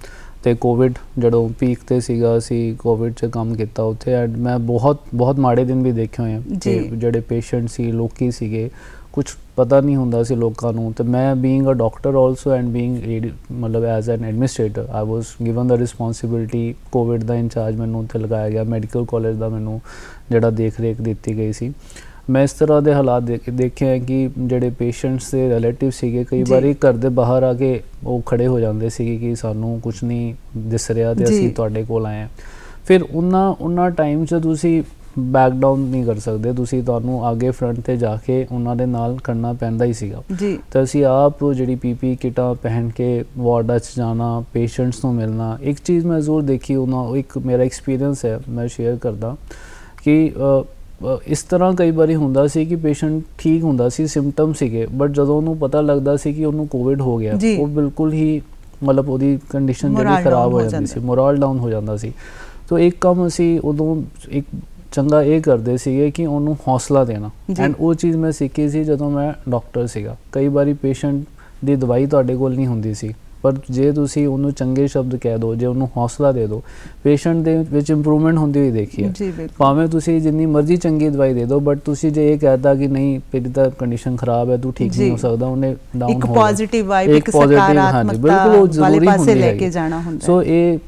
ਤੇ ਕੋਵਿਡ ਜਦੋਂ ਪੀਕ ਤੇ ਸੀਗਾ ਅਸੀਂ ਕੋਵਿਡ ਚ ਕੰਮ ਕੀਤਾ ਉੱਥੇ ਐਂਡ ਮੈਂ ਬਹੁਤ ਬਹੁਤ ਮਾੜੇ ਦਿਨ ਵੀ ਦੇਖੇ ਹੋਏ ਆ ਜੀ। ਕਿ ਜਿਹੜੇ ਪੇਸ਼ੈਂਟ ਸੀ ਲੋਕੀ ਸੀਗੇ ਕੁਝ ਪਤਾ ਨਹੀਂ ਹੁੰਦਾ ਸੀ ਲੋਕਾਂ ਨੂੰ ਤੇ ਮੈਂ being a doctor also and being ਮਤਲਬ as an administrator I was given the responsibility covid the incharge ਮੈਨੂੰ ਉੱਥੇ ਲਗਾਇਆ ਗਿਆ ਮੈਡੀਕਲ ਕਾਲਜ ਦਾ ਮੈਨੂੰ ਜਿਹੜਾ ਦੇਖ ਰੇਖ ਦਿੱਤੀ ਗਈ ਸੀ ਮੈਂ ਇਸ ਤਰ੍ਹਾਂ ਦੇ ਹਾਲਾਤ ਦੇਖ- ਹੈ ਕਿ ਜਿਹੜੇ ਪੇਸ਼ੈਂਟਸ ਦੇ ਰਿਲੇਟਿਵ ਸੀਗੇ ਕਈ। ਵਾਰੀ ਘਰ ਦੇ ਬਾਹਰ ਆ ਕੇ ਉਹ ਖੜੇ ਹੋ ਜਾਂਦੇ ਸੀਗੇ ਕਿ ਸਾਨੂੰ ਕੁਝ ਨਹੀਂ ਦਿਸ ਰਿਹਾ ਤੇ। ਅਸੀਂ ਤੁਹਾਡੇ ਕੋਲ ਆਏ ਹਾਂ ਫਿਰ ਉਹਨਾਂ ਉਹਨਾਂ ਟਾਈਮ 'ਚ ਤੁਸੀਂ ਬੈਕ ਡਾਊਨ ਨਹੀਂ ਕਰ ਸਕਦੇ। ਤੁਸੀਂ ਤੁਹਾਨੂੰ ਅੱਗੇ ਫਰੰਟ ਤੇ ਜਾ ਕੇ ਉਹਨਾਂ ਦੇ ਨਾਲ ਕਰਨਾ ਪੈਂਦਾ ਹੀ ਸੀਗਾ। ਜੀ। ਤਾਂ ਅਸੀਂ ਆਪ ਜਿਹੜੀ ਪੀਪੀ ਕਿਟਾਂ ਪਹਿਨ ਕੇ ਵਾਰਡਾਂ 'ਚ ਜਾਣਾ ਪੇਸ਼ੈਂਟਸ ਨੂੰ ਮਿਲਣਾ ਇੱਕ ਚੀਜ਼ ਮੈਂ ਜ਼ਰੂਰ ਦੇਖੀ ਉਹਨਾਂ ਉਹ ਇੱਕ ਮੇਰਾ ਐਕਸਪੀਰੀਅੰਸ ਹੈ ਮੈਂ ਸ਼ੇਅਰ ਕਰਦਾ ਕਿ ਇਸ ਤਰ੍ਹਾਂ ਕਈ ਵਾਰੀ ਹੁੰਦਾ ਸੀ ਕਿ ਪੇਸ਼ੈਂਟ ਠੀਕ ਹੁੰਦਾ ਸੀ ਸਿੰਪਟਮ ਸੀਗੇ ਬਟ ਜਦੋਂ ਉਹਨੂੰ ਪਤਾ ਲੱਗਦਾ ਸੀ ਕਿ ਉਹਨੂੰ ਕੋਵਿਡ ਹੋ ਗਿਆ। ਉਹ ਬਿਲਕੁਲ ਹੀ ਮਤਲਬ ਉਹਦੀ ਕੰਡੀਸ਼ਨ ਜਿਹੜੀ ਖਰਾਬ ਹੋ ਜਾਂਦੀ ਸੀ ਮੋਰਲ ਡਾਊਨ ਹੋ ਜਾਂਦਾ ਸੀ। ਤੋ ਇੱਕ ਕੰਮ ਅਸੀਂ ਉਦੋਂ ਇੱਕ ਚੰਗਾ ਇਹ ਕਰਦੇ ਸੀਗੇ ਕਿ ਉਹਨੂੰ ਹੌਸਲਾ ਦੇਣਾ। ਐਂਡ ਉਹ ਚੀਜ਼ ਮੈਂ ਸਿੱਖੀ ਸੀ ਜਦੋਂ ਮੈਂ ਡਾਕਟਰ ਸੀਗਾ। ਕਈ ਵਾਰੀ ਪੇਸ਼ੈਂਟ ਦੀ ਦਵਾਈ ਤੁਹਾਡੇ ਕੋਲ ਨਹੀਂ ਹੁੰਦੀ ਸੀ। ਪਰ ਜੇ ਤੁਸੀਂ ਉਹਨੂੰ ਚੰਗੇ ਸ਼ਬਦ ਕਹਿ ਦਿਓ ਜੇ ਉਹਨੂੰ ਹੌਸਲਾ ਦੇ ਦਿਓ ਪੇਸ਼ੈਂਟ ਦੇ ਵਿੱਚ ਇੰਪਰੂਵਮੈਂਟ ਹੁੰਦੀ ਹੋਈ ਦੇਖੀ ਹੈ ਭਾਵੇਂ ਤੁਸੀਂ ਜਿੰਨੀ ਮਰਜ਼ੀ ਚੰਗੀ ਦਵਾਈ ਦੇ ਦਿਓ ਬਟ ਤੁਸੀਂ ਜੇ ਇਹ ਕਹਿਤਾ ਕਿ ਨਹੀਂ ਤੇਰੀ ਤਾਂ ਕੰਡੀਸ਼ਨ ਖਰਾਬ ਹੈ ਤੂੰ ਠੀਕ। ਨਹੀਂ ਹੋ ਸਕਦਾ ਉਹਨੇ ਡਾਊਨ ਇੱਕ ਪੋਜ਼ਿਟਿਵ ਵਾਈਬ ਇੱਕ ਸਕਾਰਾਤਮਕਤਾ ਬਿਲਕੁਲ ਉਹ ਵਾਲੇ ਜ਼ਰੂਰੀ ਪਾਸੇ ਹੁੰਦੀ ਲੈ। ਕੇ ਜਾਣਾ ਹੁੰਦਾ ਸੋ ਇਹ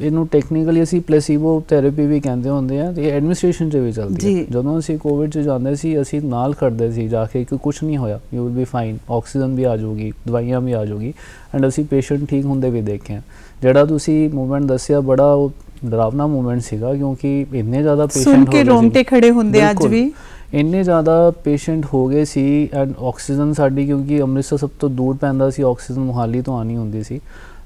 ਇਹਨੂੰ ਟੈਕਨੀਕਲੀ ਅਸੀਂ ਪਲੇਸੀਬੋ ਥੈਰੇਪੀ ਵੀ ਕਹਿੰਦੇ ਹੁੰਦੇ ਆ ਤੇ ਇਹ ਐਡਮਿਨਿਸਟ੍ਰੇਸ਼ਨ 'ਚ ਵੀ ਚੱਲਦੀ। ਹੈ ਜਦੋਂ ਅਸੀਂ ਕੋਵਿਡ 'ਚ ਜਾਂਦੇ ਸੀ ਅਸੀਂ ਨਾਲ ਖੜਦੇ ਸੀ ਜਾ ਕੇ ਕਿ ਕੁਝ ਨਹੀਂ ਹੋਇਆ you will be fine oxygen ਵੀ ਆ ਜਾਊਗੀ ਦਵਾਈਆਂ ਵੀ ਆ ਜਾਊਗੀ ਐਂਡ ਅਸੀਂ ਪੇਸ਼ੈਂਟ ਠੀਕ ਹੁੰਦੇ ਵੀ ਦੇਖੇ ਆ ਜਿਹੜਾ ਤੁਸੀਂ ਮੂਵਮੈਂਟ ਦੱਸਿਆ ਬੜਾ ਉਹ ਡਰਾਵਨਾ ਮੂਵਮੈਂਟ ਸੀਗਾ ਕਿਉਂਕਿ ਇੰਨੇ ਜ਼ਿਆਦਾ ਪੇਸ਼ੈਂਟ ਸੁਣ ਕੇ ਰੋਂਗਟੇ ਖੜੇ ਹੁੰਦੇ ਅੱਜ। ਵੀ। ਇੰਨੇ ਜ਼ਿਆਦਾ ਪੇਸ਼ੈਂਟ ਹੋ ਗਏ ਸੀ ਐਂਡ ਆਕਸੀਜਨ ਸਾਡੀ ਕਿਉਂਕਿ ਅੰਮ੍ਰਿਤਸਰ ਸਭ ਤੋਂ ਦੂਰ ਪੈਂਦਾ ਸੀ ਆਕਸੀਜਨ ਮੁਹਾਲੀ ਤੋਂ ਆਣੀ ਹੁੰਦੀ ਸੀ।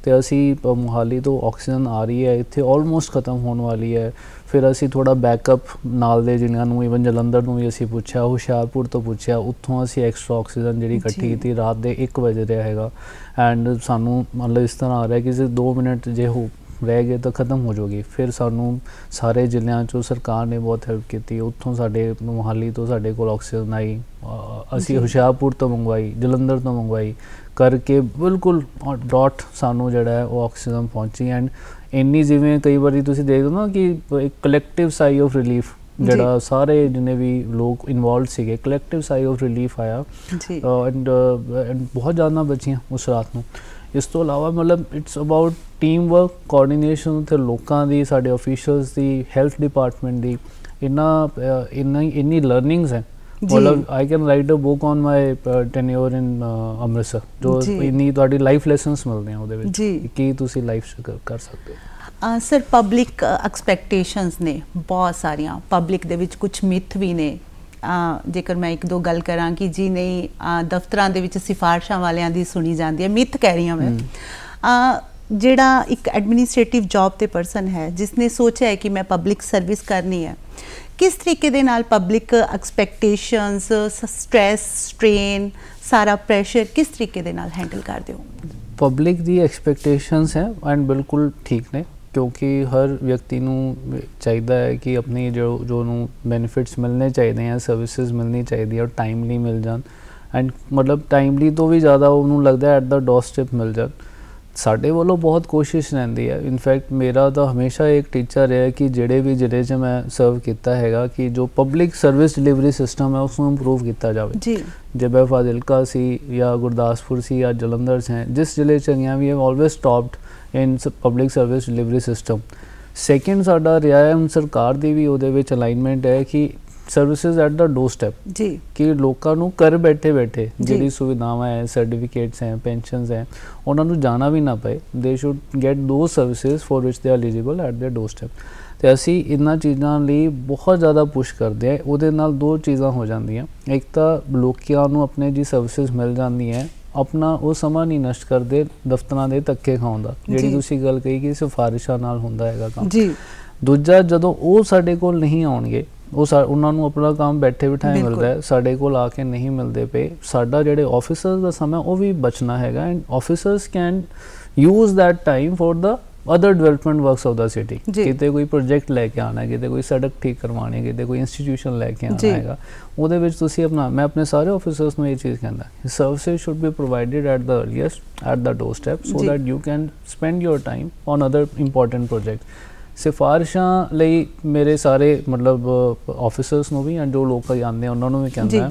ਤੇ ਅਸੀਂ ਮੁਹਾਲੀ ਤੋਂ ਆਕਸੀਜਨ ਆ ਰਹੀ ਹੈ ਇੱਥੇ ਆਲਮੋਸਟ ਖਤਮ ਹੋਣ ਵਾਲੀ ਹੈ। ਫਿਰ ਅਸੀਂ ਥੋੜਾ ਬੈਕਅਪ ਨਾਲ ਦੇ ਜ਼ਿਲ੍ਹਿਆਂ ਨੂੰ ਇਵਨ ਜਲੰਧਰ ਨੂੰ ਵੀ ਅਸੀਂ ਪੁੱਛਿਆ ਹੁਸ਼ਿਆਰਪੁਰ ਤੋਂ ਪੁੱਛਿਆ ਉੱਥੋਂ ਅਸੀਂ ਐਕਸਟਰਾ ਆਕਸੀਜਨ ਜਿਹੜੀ ਇਕੱਠੀ। ਕੀਤੀ ਰਾਤ ਦੇ 1 ਵਜੇ ਰਿਹਾ ਹੈਗਾ। ਐਂਡ ਸਾਨੂੰ ਮਤਲਬ ਇਸ ਤਰ੍ਹਾਂ ਆ ਰਿਹਾ ਕਿ ਜੇ 2 ਮਿੰਟ ਜੇ ਹੋ ਰਹਿ ਗਏ ਤਾਂ ਖਤਮ ਹੋ ਜਾਊਗੀ। ਫਿਰ ਸਾਨੂੰ ਸਾਰੇ ਜ਼ਿਲ੍ਹਿਆਂ ਚੋਂ ਸਰਕਾਰ ਨੇ ਬਹੁਤ ਹੈਲਪ ਕੀਤੀ। ਉੱਥੋਂ ਸਾਡੇ ਮੁਹਾਲੀ ਤੋਂ ਸਾਡੇ ਕੋਲ ਆਕਸੀਜਨ ਆਈ। ਅਸੀਂ। ਹੁਸ਼ਿਆਰਪੁਰ ਤੋਂ ਮੰਗਵਾਈ ਜਲੰਧਰ ਤੋਂ ਮੰਗਵਾਈ। ਕਰਕੇ ਬਿਲਕੁਲ ਡਾਟ ਸਾਨੂੰ ਜਿਹੜਾ ਹੈ ਉਹ ਆਕਸੀਜਨ ਪਹੁੰਚੀ। ਐਂਡ ਇੰਨੀ ਜਿਵੇਂ ਕਈ ਵਾਰੀ ਤੁਸੀਂ ਦੇਖਦੇ ਹੋ ਨਾ ਕਿ ਇੱਕ ਕਲੈਕਟਿਵ ਸਾਈ ਆਫ ਰਿਲੀਫ। ਜਿਹੜਾ ਸਾਰੇ ਜਿੰਨੇ ਵੀ ਲੋਕ ਇਨਵੋਲਡ ਸੀਗੇ ਕਲੈਕਟਿਵ ਸਾਈ ਆਫ ਰਿਲੀਫ ਆਇਆ। ਜੀ। ਐਂਡ ਬਹੁਤ ਜ਼ਿਆਦਾ ਬਚੀਆਂ ਉਸ ਰਾਤ ਨੂੰ। ਇਸ ਤੋਂ ਇਲਾਵਾ ਮਤਲਬ it's about team work coordination ਤੇ ਲੋਕਾਂ ਦੀ ਸਾਡੇ ਅਫੀਸ਼ੀਅਲਸ ਦੀ ਹੈਲਥ ਡਿਪਾਰਟਮੈਂਟ ਦੀ। ਇੰਨਾ ਇੰਨਾ ਇੰਨੀ ਲਰਨਿੰਗਸ ਹੈ। ਮਤਲਬ I can write a book on my tenure in Amritsar ਜੋ ਜੀ। ਇੰਨੀ ਤੁਹਾਡੀ ਲਾਈਫ ਲੈਸਨਸ ਮਿਲਦੇ ਆ ਉਹਦੇ ਵਿੱਚ। ਕਿ ਤੁਸੀਂ ਲਾਈਫ ਕਰ- ਸਕਦੇ ਹੋ? ਸਰ ਪਬਲਿਕ ਐਕਸਪੈਕਟੇਸ਼ਨਸ ਨੇ ਬਹੁਤ ਸਾਰੀਆਂ। ਪਬਲਿਕ ਦੇ ਵਿੱਚ ਕੁਝ ਮਿੱਥ ਵੀ ਨੇ। ਜੇਕਰ ਮੈਂ ਇੱਕ ਦੋ ਗੱਲ ਕਰਾਂ ਕਿ ਜੀ ਨਹੀਂ ਦਫ਼ਤਰਾਂ ਦੇ ਵਿੱਚ ਸਿਫਾਰਸ਼ਾਂ ਵਾਲਿਆਂ ਦੀ ਸੁਣੀ ਜਾਂਦੀ ਹੈ। ਮਿੱਥ ਕਹਿ ਰਹੀ ਹਾਂ ਮੈਂ। ਜਿਹੜਾ ਇੱਕ ਐਡਮਿਨਿਸਟ੍ਰੇਟਿਵ ਜੌਬ ਤੇ ਪਰਸਨ ਹੈ ਜਿਸਨੇ ਸੋਚਿਆ ਹੈ ਕਿ ਮੈਂ ਪਬਲਿਕ ਸਰਵਿਸ ਕਰਨੀ ਹੈ ਕਿਸ ਤਰੀਕੇ ਦੇ ਨਾਲ ਪਬਲਿਕ ਐਕਸਪੈਕਟੇਸ਼ਨਸ ਸਟ੍ਰੈਸ ਸਟ੍ਰੇਨ ਸਾਰਾ ਪ੍ਰੈਸ਼ਰ ਕਿਸ ਤਰੀਕੇ ਦੇ ਨਾਲ ਹੈਂਡਲ ਕਰਦੇ ਹੋ? ਪਬਲਿਕ ਦੀ ਐਕਸਪੈਕਟੇਸ਼ਨਸ ਹੈ ਐਂਡ ਬਿਲਕੁਲ ਠੀਕ ਨੇ, ਕਿਉਂਕਿ ਹਰ ਵਿਅਕਤੀ ਨੂੰ ਚਾਹੀਦਾ ਹੈ ਕਿ ਆਪਣੀ ਜੋ ਜੋ ਨੂੰ ਬੈਨੀਫਿਟਸ ਮਿਲਨੇ ਚਾਹੀਦੇ ਆ ਸਰਵਿਸਿਜ਼ ਮਿਲਣੀ ਚਾਹੀਦੀ ਹੈ ਟਾਈਮਲੀ ਮਿਲ ਜਾਣ ਐਂਡ ਮਤਲਬ ਟਾਈਮਲੀ ਤੋਂ ਵੀ ਜ਼ਿਆਦਾ ਉਹਨੂੰ ਲੱਗਦਾ ਐਟ ਦਾ ਡੋਰ ਡੋਰਸਟੈਪ ਮਿਲ ਜਾਣ। ਸਾਡੇ ਵੱਲੋਂ ਬਹੁਤ ਕੋਸ਼ਿਸ਼ ਰਹਿੰਦੀ ਹੈ। ਇਨਫੈਕਟ ਮੇਰਾ ਤਾਂ ਹਮੇਸ਼ਾ ਇੱਕ ਟੀਚਰ ਰਿਹਾ ਕਿ ਜਿਹੜੇ ਵੀ ਜਿਹੜੇ 'ਚ ਮੈਂ ਸਰਵ ਕੀਤਾ ਹੈਗਾ ਕਿ ਜੋ ਪਬਲਿਕ ਸਰਵਿਸ ਡਿਲੀਵਰੀ ਸਿਸਟਮ ਹੈ ਉਸ ਨੂੰ ਇੰਪਰੂਵ ਕੀਤਾ ਜਾਵੇ। ਜੀ। ਜਿਵੇਂ ਫਾਜ਼ਿਲਕਾ ਸੀ ਜਾਂ ਗੁਰਦਾਸਪੁਰ ਸੀ ਜਾਂ ਜਲੰਧਰ ਸੀ ਜਿਸ ਜ਼ਿਲ੍ਹੇ 'ਚ ਗਈਆਂ we have always topped in public service delivery system second ਸਾਡਾ ਰਿਹਾ ਸਰਕਾਰ ਦੀ ਵੀ ਉਹਦੇ ਵਿੱਚ ਅਲਾਈਨਮੈਂਟ ਹੈ ਕਿ services at the doorstep ਜੀ ਕਿ ਲੋਕਾਂ ਨੂੰ ਘਰ ਬੈਠੇ ਬੈਠੇ ਜਿਹੜੀ ਸੁਵਿਧਾਵਾਂ ਹੈ ਸਰਟੀਫਿਕੇਟਸ ਹੈ ਪੈਨਸ਼ਨਸ ਹੈ ਉਹਨਾਂ ਨੂੰ ਜਾਣਾ ਵੀ ਨਾ ਪਏ they should get those services for which they are eligible at the doorstep ਤੇ ਅਸੀਂ ਇਨ੍ਹਾਂ ਚੀਜ਼ਾਂ ਲਈ ਬਹੁਤ ਜ਼ਿਆਦਾ ਪੁਸ਼ ਕਰਦੇ ਆ ਉਹਦੇ ਨਾਲ ਦੋ ਚੀਜ਼ਾਂ ਹੋ ਜਾਂਦੀਆਂ ਇੱਕ ਤਾਂ ਲੋਕਾਂ ਨੂੰ ਆਪਣੇ ਜੀ ਸਰਵਿਸਿਜ਼ ਮਿਲ ਜਾਂਦੀਆਂ ਆਪਣਾ ਉਹ ਸਮਾਂ ਨਹੀਂ ਨਸ਼ਟ ਕਰਦੇ ਦਫ਼ਤਰਾਂ ਦੇ ਧੱਕੇ ਖਾਉਂਦਾ ਜਿਹੜੀ ਤੁਸੀਂ ਗੱਲ ਕਹੀ ਕਿ ਸਿਫਾਰਿਸ਼ਾਂ ਨਾਲ ਹੁੰਦਾ ਹੈਗਾ ਕੰਮ ਜੀ ਦੂਜਾ ਜਦੋਂ ਉਹ ਸਾਡੇ ਕੋਲ ਨਹੀਂ ਆਉਣਗੇ ਉਹ ਸਾ- ਉਹਨਾਂ ਨੂੰ ਆਪਣਾ ਕੰਮ ਬੈਠੇ ਬਿਠਾਏ ਬਿਲਕੁਲ। ਮਿਲਦਾ ਹੈ ਸਾਡੇ ਕੋਲ ਆ ਕੇ ਨਹੀਂ ਮਿਲਦੇ ਪਏ ਸਾਡਾ ਜਿਹੜੇ ਆਫੀਸਰਸ ਦਾ ਸਮਾਂ ਉਹ ਵੀ ਬਚਣਾ ਹੈਗਾ and officers can use that time for the other development works of the city ਜੀ। ਕਿਤੇ ਕੋਈ ਪ੍ਰੋਜੈਕਟ ਲੈ ਕੇ ਆਣਾ ਹੈ ਕਿਤੇ ਕੋਈ ਸੜਕ ਠੀਕ ਕਰਵਾਉਣੀ ਹੈ ਕਿਤੇ ਕੋਈ ਇੰਸਟੀਟਿਊਸ਼ਨ ਲੈ ਕੇ ਜੀ। ਆਣਾ ਹੈਗਾ ਉਹਦੇ ਵਿੱਚ ਤੁਸੀਂ ਆਪਣਾ ਮੈਂ ਆਪਣੇ ਸਾਰੇ ਆਫੀਸਰਸ ਨੂੰ ਇਹ ਚੀਜ਼ ਕਹਿੰਦਾ services should be provided at the earliest at the doorstep so ਜੀ। that you can spend your time on other important projects ਸਿਫਾਰਿਸ਼ਾਂ ਲਈ ਮੇਰੇ ਸਾਰੇ ਮਤਲਬ ਆਫੀਸਰਸ ਨੂੰ ਵੀ ਐਂਡ ਜੋ ਲੋਕ ਆਉਂਦੇ ਆ ਉਹਨਾਂ ਨੂੰ ਵੀ ਜੀ। ਕਹਿੰਦਾ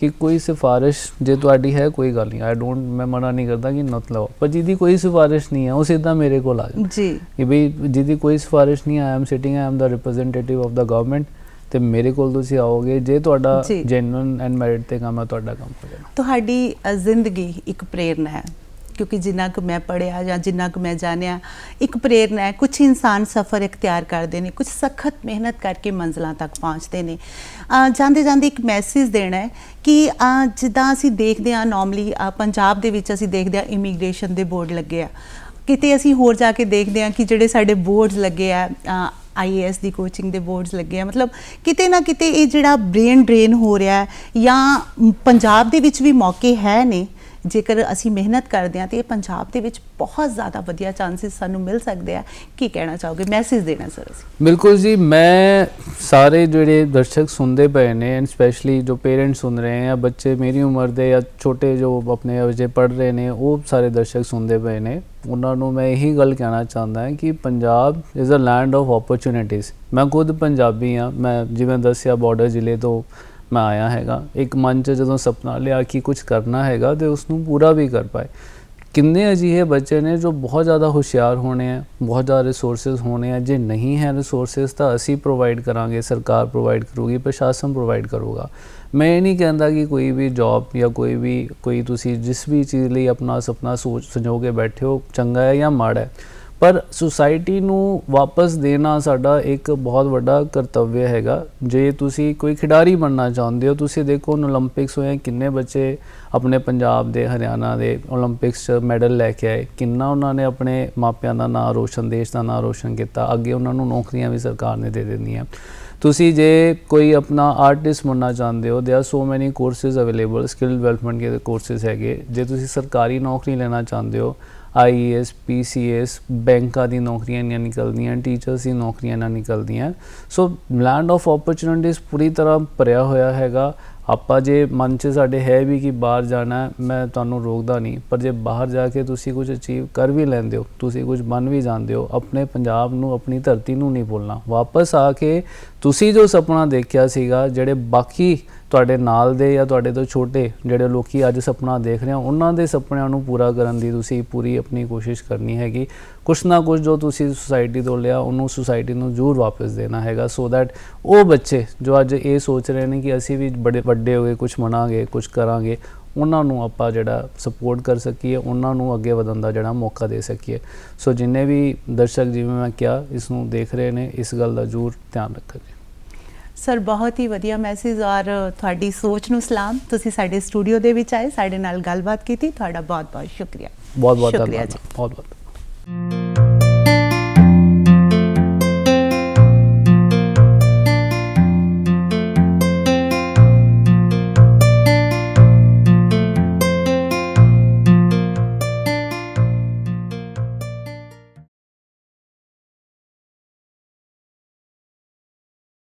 ਕਿ ਕੋਈ ਸਿਫਾਰਿਸ਼ ਜੇ ਤੁਹਾਡੀ ਹੈ ਕੋਈ ਗੱਲ ਨਹੀਂ। ਆਈ ਡੋਂਟ ਮੈਂ ਮਨਾ ਨਹੀਂ ਕਰਦਾ ਕਿ ਨਤ ਲਓ। ਪਰ ਜਿਹਦੀ ਕੋਈ ਸਿਫਾਰਿਸ਼ ਨਹੀਂ ਹੈ ਉਹ ਸਿੱਧਾ ਮੇਰੇ ਕੋਲ ਆ ਜਾਏ ਜੀ। ਕਿ ਵੀ ਜਿਹਦੀ ਕੋਈ ਸਿਫਾਰਿਸ਼ ਨਹੀਂ I am sitting I am the representative of the government ਤੇ ਮੇਰੇ ਕੋਲ ਤੁਸੀਂ ਆਓਗੇ ਜੇ ਤੁਹਾਡਾ ਜੀ। ਜੈਨੂਇਨ ਐਂਡ ਮੈਰਿਟ ਤੇ ਕੰਮ ਹੈ ਤੁਹਾਡਾ ਕੰਮ ਹੋ ਜਾਣਾ। ਤੁਹਾਡੀ ਜ਼ਿੰਦਗੀ ਇੱਕ ਪ੍ਰੇਰਨਾ ਹੈ। ਕਿਉਂਕਿ ਜਿੰਨਾ ਕੁ ਮੈਂ ਪੜਿਆ ਜਾਂ ਜਿੰਨਾ ਕੁ ਮੈਂ ਜਾਣਿਆ, ਇੱਕ ਪ੍ਰੇਰਨਾ ਹੈ ਕੁਝ ਇਨਸਾਨ ਸਫ਼ਰ ਇਖਤਿਆਰ ਕਰਦੇ ਨੇ ਕੁਝ ਸਖਤ ਮਿਹਨਤ ਕਰਕੇ ਮੰਜ਼ਲਾਂ ਤੱਕ ਪਹੁੰਚਦੇ ਨੇ। ਜਾਂਦੇ ਜਾਂਦੇ ਇੱਕ ਮੈਸੇਜ ਦੇਣਾ ਹੈ ਕਿ ਜਿੱਦਾਂ ਅਸੀਂ ਦੇਖਦੇ ਹਾਂ ਨਾਰਮਲੀ ਪੰਜਾਬ ਦੇ ਵਿੱਚ ਅਸੀਂ ਦੇਖਦੇ ਹਾਂ ਇਮੀਗ੍ਰੇਸ਼ਨ ਦੇ ਬੋਰਡ ਲੱਗੇ ਆ। ਕਿਤੇ ਅਸੀਂ ਹੋਰ ਜਾ ਕੇ ਦੇਖਦੇ ਹਾਂ ਕਿ ਜਿਹੜੇ ਸਾਡੇ ਬੋਰਡਸ ਲੱਗੇ ਆ ਆਈਏਐਸ ਦੀ ਕੋਚਿੰਗ ਦੇ ਬੋਰਡਸ ਲੱਗੇ ਆ, ਮਤਲਬ ਕਿਤੇ ਨਾ ਕਿਤੇ ਇਹ ਜਿਹੜਾ ਬ੍ਰੇਨ ਡਰੇਨ ਹੋ ਰਿਹਾ ਹੈ ਜਾਂ ਪੰਜਾਬ ਦੇ ਵਿੱਚ ਵੀ ਮੌਕੇ ਹੈ ਨੇ ਜੇਕਰ ਅਸੀਂ ਮਿਹਨਤ ਕਰਦੇ ਹਾਂ ਤੇ ਪੰਜਾਬ ਦੇ ਵਿੱਚ ਬਹੁਤ ਜ਼ਿਆਦਾ ਵਧੀਆ ਚਾਂਸਸ ਸਾਨੂੰ ਮਿਲ ਸਕਦੇ ਆ। ਕੀ ਕਹਿਣਾ ਚਾਹੋਗੇ? ਮੈਸੇਜ ਦੇਣਾ ਸਰ ਅਸੀਂ। ਬਿਲਕੁਲ ਜੀ, ਮੈਂ ਸਾਰੇ ਜਿਹੜੇ ਦਰਸ਼ਕ ਸੁਣਦੇ ਪਏ ਨੇ ਐਂਡ ਸਪੈਸ਼ਲੀ ਜੋ ਪੇਰੈਂਟਸ ਸੁਣ ਰਹੇ ਆ, ਬੱਚੇ ਮੇਰੀ ਉਮਰ ਦੇ ਜਾਂ ਛੋਟੇ ਜੋ ਆਪਣੇ ਅਜੇ ਪੜ ਰਹੇ ਨੇ, ਉਹ ਸਾਰੇ ਦਰਸ਼ਕ ਸੁਣਦੇ ਪਏ ਨੇ। ਉਹਨਾਂ ਨੂੰ ਮੈਂ ਇਹੀ ਗੱਲ ਕਹਿਣਾ ਚਾਹੁੰਦਾ ਹਾਂ ਕਿ Punjab is a land of opportunities ਮੈਂ ਖੁਦ ਪੰਜਾਬੀ ਆ ਮੈਂ ਜਿਵੇਂ ਦੱਸਿਆ ਬਾਰਡਰ ਜ਼ਿਲ੍ਹੇ ਤੋਂ ਮੈਂ ਆਇਆ ਹੈਗਾ। ਇੱਕ ਮਨ 'ਚ ਜਦੋਂ ਸੁਪਨਾ ਲਿਆ ਕਿ ਕੁਝ ਕਰਨਾ ਹੈਗਾ ਤੇ ਉਸ ਨੂੰ ਪੂਰਾ ਵੀ ਕਰ ਪਾਏ। ਕਿੰਨੇ ਅਜਿਹੇ ਬੱਚੇ ਨੇ ਜੋ ਬਹੁਤ ਜ਼ਿਆਦਾ ਹੁਸ਼ਿਆਰ ਹੋਣੇ ਆ, ਬਹੁਤ ਜ਼ਿਆਦਾ ਰਿਸੋਰਸਸ ਹੋਣੇ ਆ। ਜੇ ਨਹੀਂ ਹੈ ਰਿਸੋਰਸਸ ਤਾਂ ਅਸੀਂ ਪ੍ਰੋਵਾਈਡ ਕਰਾਂਗੇ, ਸਰਕਾਰ ਪ੍ਰੋਵਾਈਡ ਕਰੂਗੀ, ਪ੍ਰਸ਼ਾਸਨ ਪ੍ਰੋਵਾਈਡ ਕਰੂਗਾ। ਮੈਂ ਇਹ ਨਹੀਂ ਕਹਿੰਦਾ ਕਿ ਕੋਈ ਵੀ ਜੌਬ ਜਾਂ ਕੋਈ ਵੀ, ਕੋਈ ਤੁਸੀਂ ਜਿਸ ਵੀ ਚੀਜ਼ ਲਈ ਆਪਣਾ ਸੁਪਨਾ ਸੋਚ ਸੰਜੋਗੇ ਬੈਠੇ ਹੋ, ਚੰਗਾ ਹੈ ਜਾਂ ਮਾੜਾ ਹੈ। ਪਰ ਸੁਸਾਇਟੀ ਨੂੰ ਵਾਪਸ ਦੇਣਾ ਸਾਡਾ ਇੱਕ ਬਹੁਤ ਵੱਡਾ ਕਰਤੱਵ ਹੈਗਾ। ਜੇ ਤੁਸੀਂ ਕੋਈ ਖਿਡਾਰੀ ਬਣਨਾ ਚਾਹੁੰਦੇ ਹੋ, ਤੁਸੀਂ ਦੇਖੋ 올림픽ਸ ਹੋਏ ਕਿੰਨੇ ਬੱਚੇ ਆਪਣੇ ਪੰਜਾਬ ਦੇ, ਹਰਿਆਣਾ ਦੇ 올림픽ਸ 'ਚ ਮੈਡਲ ਲੈ ਕੇ ਆਏ। ਕਿੰਨਾ ਉਹਨਾਂ ਨੇ ਆਪਣੇ ਮਾਪਿਆਂ ਦਾ ਨਾਂ ਰੋਸ਼ਨ, ਦੇਸ਼ ਦਾ ਨਾਂ ਰੋਸ਼ਨ ਕੀਤਾ। ਅੱਗੇ ਉਹਨਾਂ ਨੂੰ ਨੌਕਰੀਆਂ ਵੀ ਸਰਕਾਰ ਨੇ ਦੇ ਦਿੰਦੀਆਂ। ਤੁਸੀਂ ਜੇ ਕੋਈ ਆਪਣਾ ਆਰਟਿਸਟ ਬਣਨਾ ਚਾਹੁੰਦੇ ਹੋ there are so many courses available skill development ਦੇ ਕੋਰਸਸ ਹੈਗੇ। ਜੇ ਤੁਸੀਂ ਸਰਕਾਰੀ ਨੌਕਰੀ ਲੈਣਾ ਚਾਹੁੰਦੇ ਹੋ ਆਈਏਐਸ ਪੀਸੀਐਸ ਬੈਂਕਾਂ ਦੀ ਨੌਕਰੀਆਂ ਨਹੀਂ ਨਿਕਲਦੀਆਂ, ਟੀਚਰਸ ਦੀ ਨੌਕਰੀਆਂ ਨਾ ਨਿਕਲਦੀਆਂ। ਸੋ ਲੈਂਡ ਆਫ ਓਪਰਚੁਨਿਟੀਜ਼ ਪੂਰੀ ਤਰ੍ਹਾਂ ਭਰਿਆ ਹੋਇਆ ਹੈਗਾ। ਆਪਾਂ ਜੇ ਮਨ 'ਚ ਸਾਡੇ ਹੈ ਵੀ ਕਿ ਬਾਹਰ ਜਾਣਾ, ਮੈਂ ਤੁਹਾਨੂੰ ਰੋਕਦਾ ਨਹੀਂ, ਪਰ ਜੇ ਬਾਹਰ ਜਾ ਕੇ ਤੁਸੀਂ ਕੁਝ ਅਚੀਵ ਕਰ ਵੀ ਲੈਂਦੇ ਹੋ, ਤੁਸੀਂ ਕੁਝ ਬਣ ਵੀ ਜਾਂਦੇ ਹੋ, ਆਪਣੇ ਪੰਜਾਬ ਨੂੰ, ਆਪਣੀ ਧਰਤੀ ਨੂੰ ਨਹੀਂ ਭੁੱਲਣਾ। ਵਾਪਸ ਆ ਕੇ ਤੁਸੀਂ ਜੋ ਸੁਪਨਾ ਦੇਖਿਆ ਸੀਗਾ, ਜਿਹੜੇ ਬਾਕੀ ਤੁਹਾਡੇ ਨਾਲ ਦੇ ਜਾਂ ਤੁਹਾਡੇ ਤੋਂ ਛੋਟੇ ਜਿਹੜੇ ਲੋਕੀ ਅੱਜ ਸੁਪਨਾ ਦੇਖ ਰਹੇ ਆ, ਉਹਨਾਂ ਦੇ ਸੁਪਨਿਆਂ ਨੂੰ ਪੂਰਾ ਕਰਨ ਦੀ ਤੁਸੀਂ ਪੂਰੀ ਆਪਣੀ ਕੋਸ਼ਿਸ਼ ਕਰਨੀ ਹੈਗੀ। ਕੁਛ ਨਾ ਕੁਛ ਜੋ ਤੁਸੀਂ ਸੁਸਾਇਟੀ ਤੋਂ ਲਿਆ, ਉਹਨੂੰ ਸੁਸਾਇਟੀ ਨੂੰ ਜ਼ਰੂਰ ਵਾਪਸ ਦੇਣਾ ਹੈਗਾ। ਸੋ that ਉਹ ਬੱਚੇ ਜੋ ਅੱਜ ਇਹ ਸੋਚ ਰਹੇ ਨੇ ਕਿ ਅਸੀਂ ਵੀ ਬੜੇ ਵੱਡੇ ਹੋ ਗਏ ਕੁਝ ਬਣਾਂਗੇ ਕੁਝ ਕਰਾਂਗੇ ਉਹਨਾਂ ਨੂੰ ਆਪਾਂ ਜਿਹੜਾ ਸਪੋਰਟ ਕਰ ਸਕੀਏ ਉਹਨਾਂ ਨੂੰ ਅੱਗੇ ਵਧਣ ਦਾ ਜਿਹੜਾ ਮੌਕਾ ਦੇ ਸਕੀਏ। ਸੋ ਜਿੰਨੇ ਵੀ ਦਰਸ਼ਕ ਜਿਵੇਂ ਮੈਂ ਕਿਹਾ ਇਸ ਨੂੰ ਦੇਖ ਰਹੇ ਨੇ ਇਸ ਗੱਲ ਦਾ ਜ਼ਰੂਰ ਧਿਆਨ ਰੱਖਣਗੇ ਸਰ ਬਹੁਤ ਹੀ ਵਧੀਆ ਮੈਸੇਜ ਔਰ ਤੁਹਾਡੀ ਸੋਚ ਨੂੰ ਸਲਾਮ। ਤੁਸੀਂ ਸਾਡੇ ਸਟੂਡੀਓ ਦੇ ਵਿੱਚ ਆਏ ਸਾਡੇ ਨਾਲ ਗੱਲਬਾਤ ਕੀਤੀ। ਤੁਹਾਡਾ ਬਹੁਤ ਬਹੁਤ ਸ਼ੁਕਰੀਆ। ਬਹੁਤ ਬਹੁਤ ਧੰਨਵਾਦ। ਬਹੁਤ ਬਹੁਤ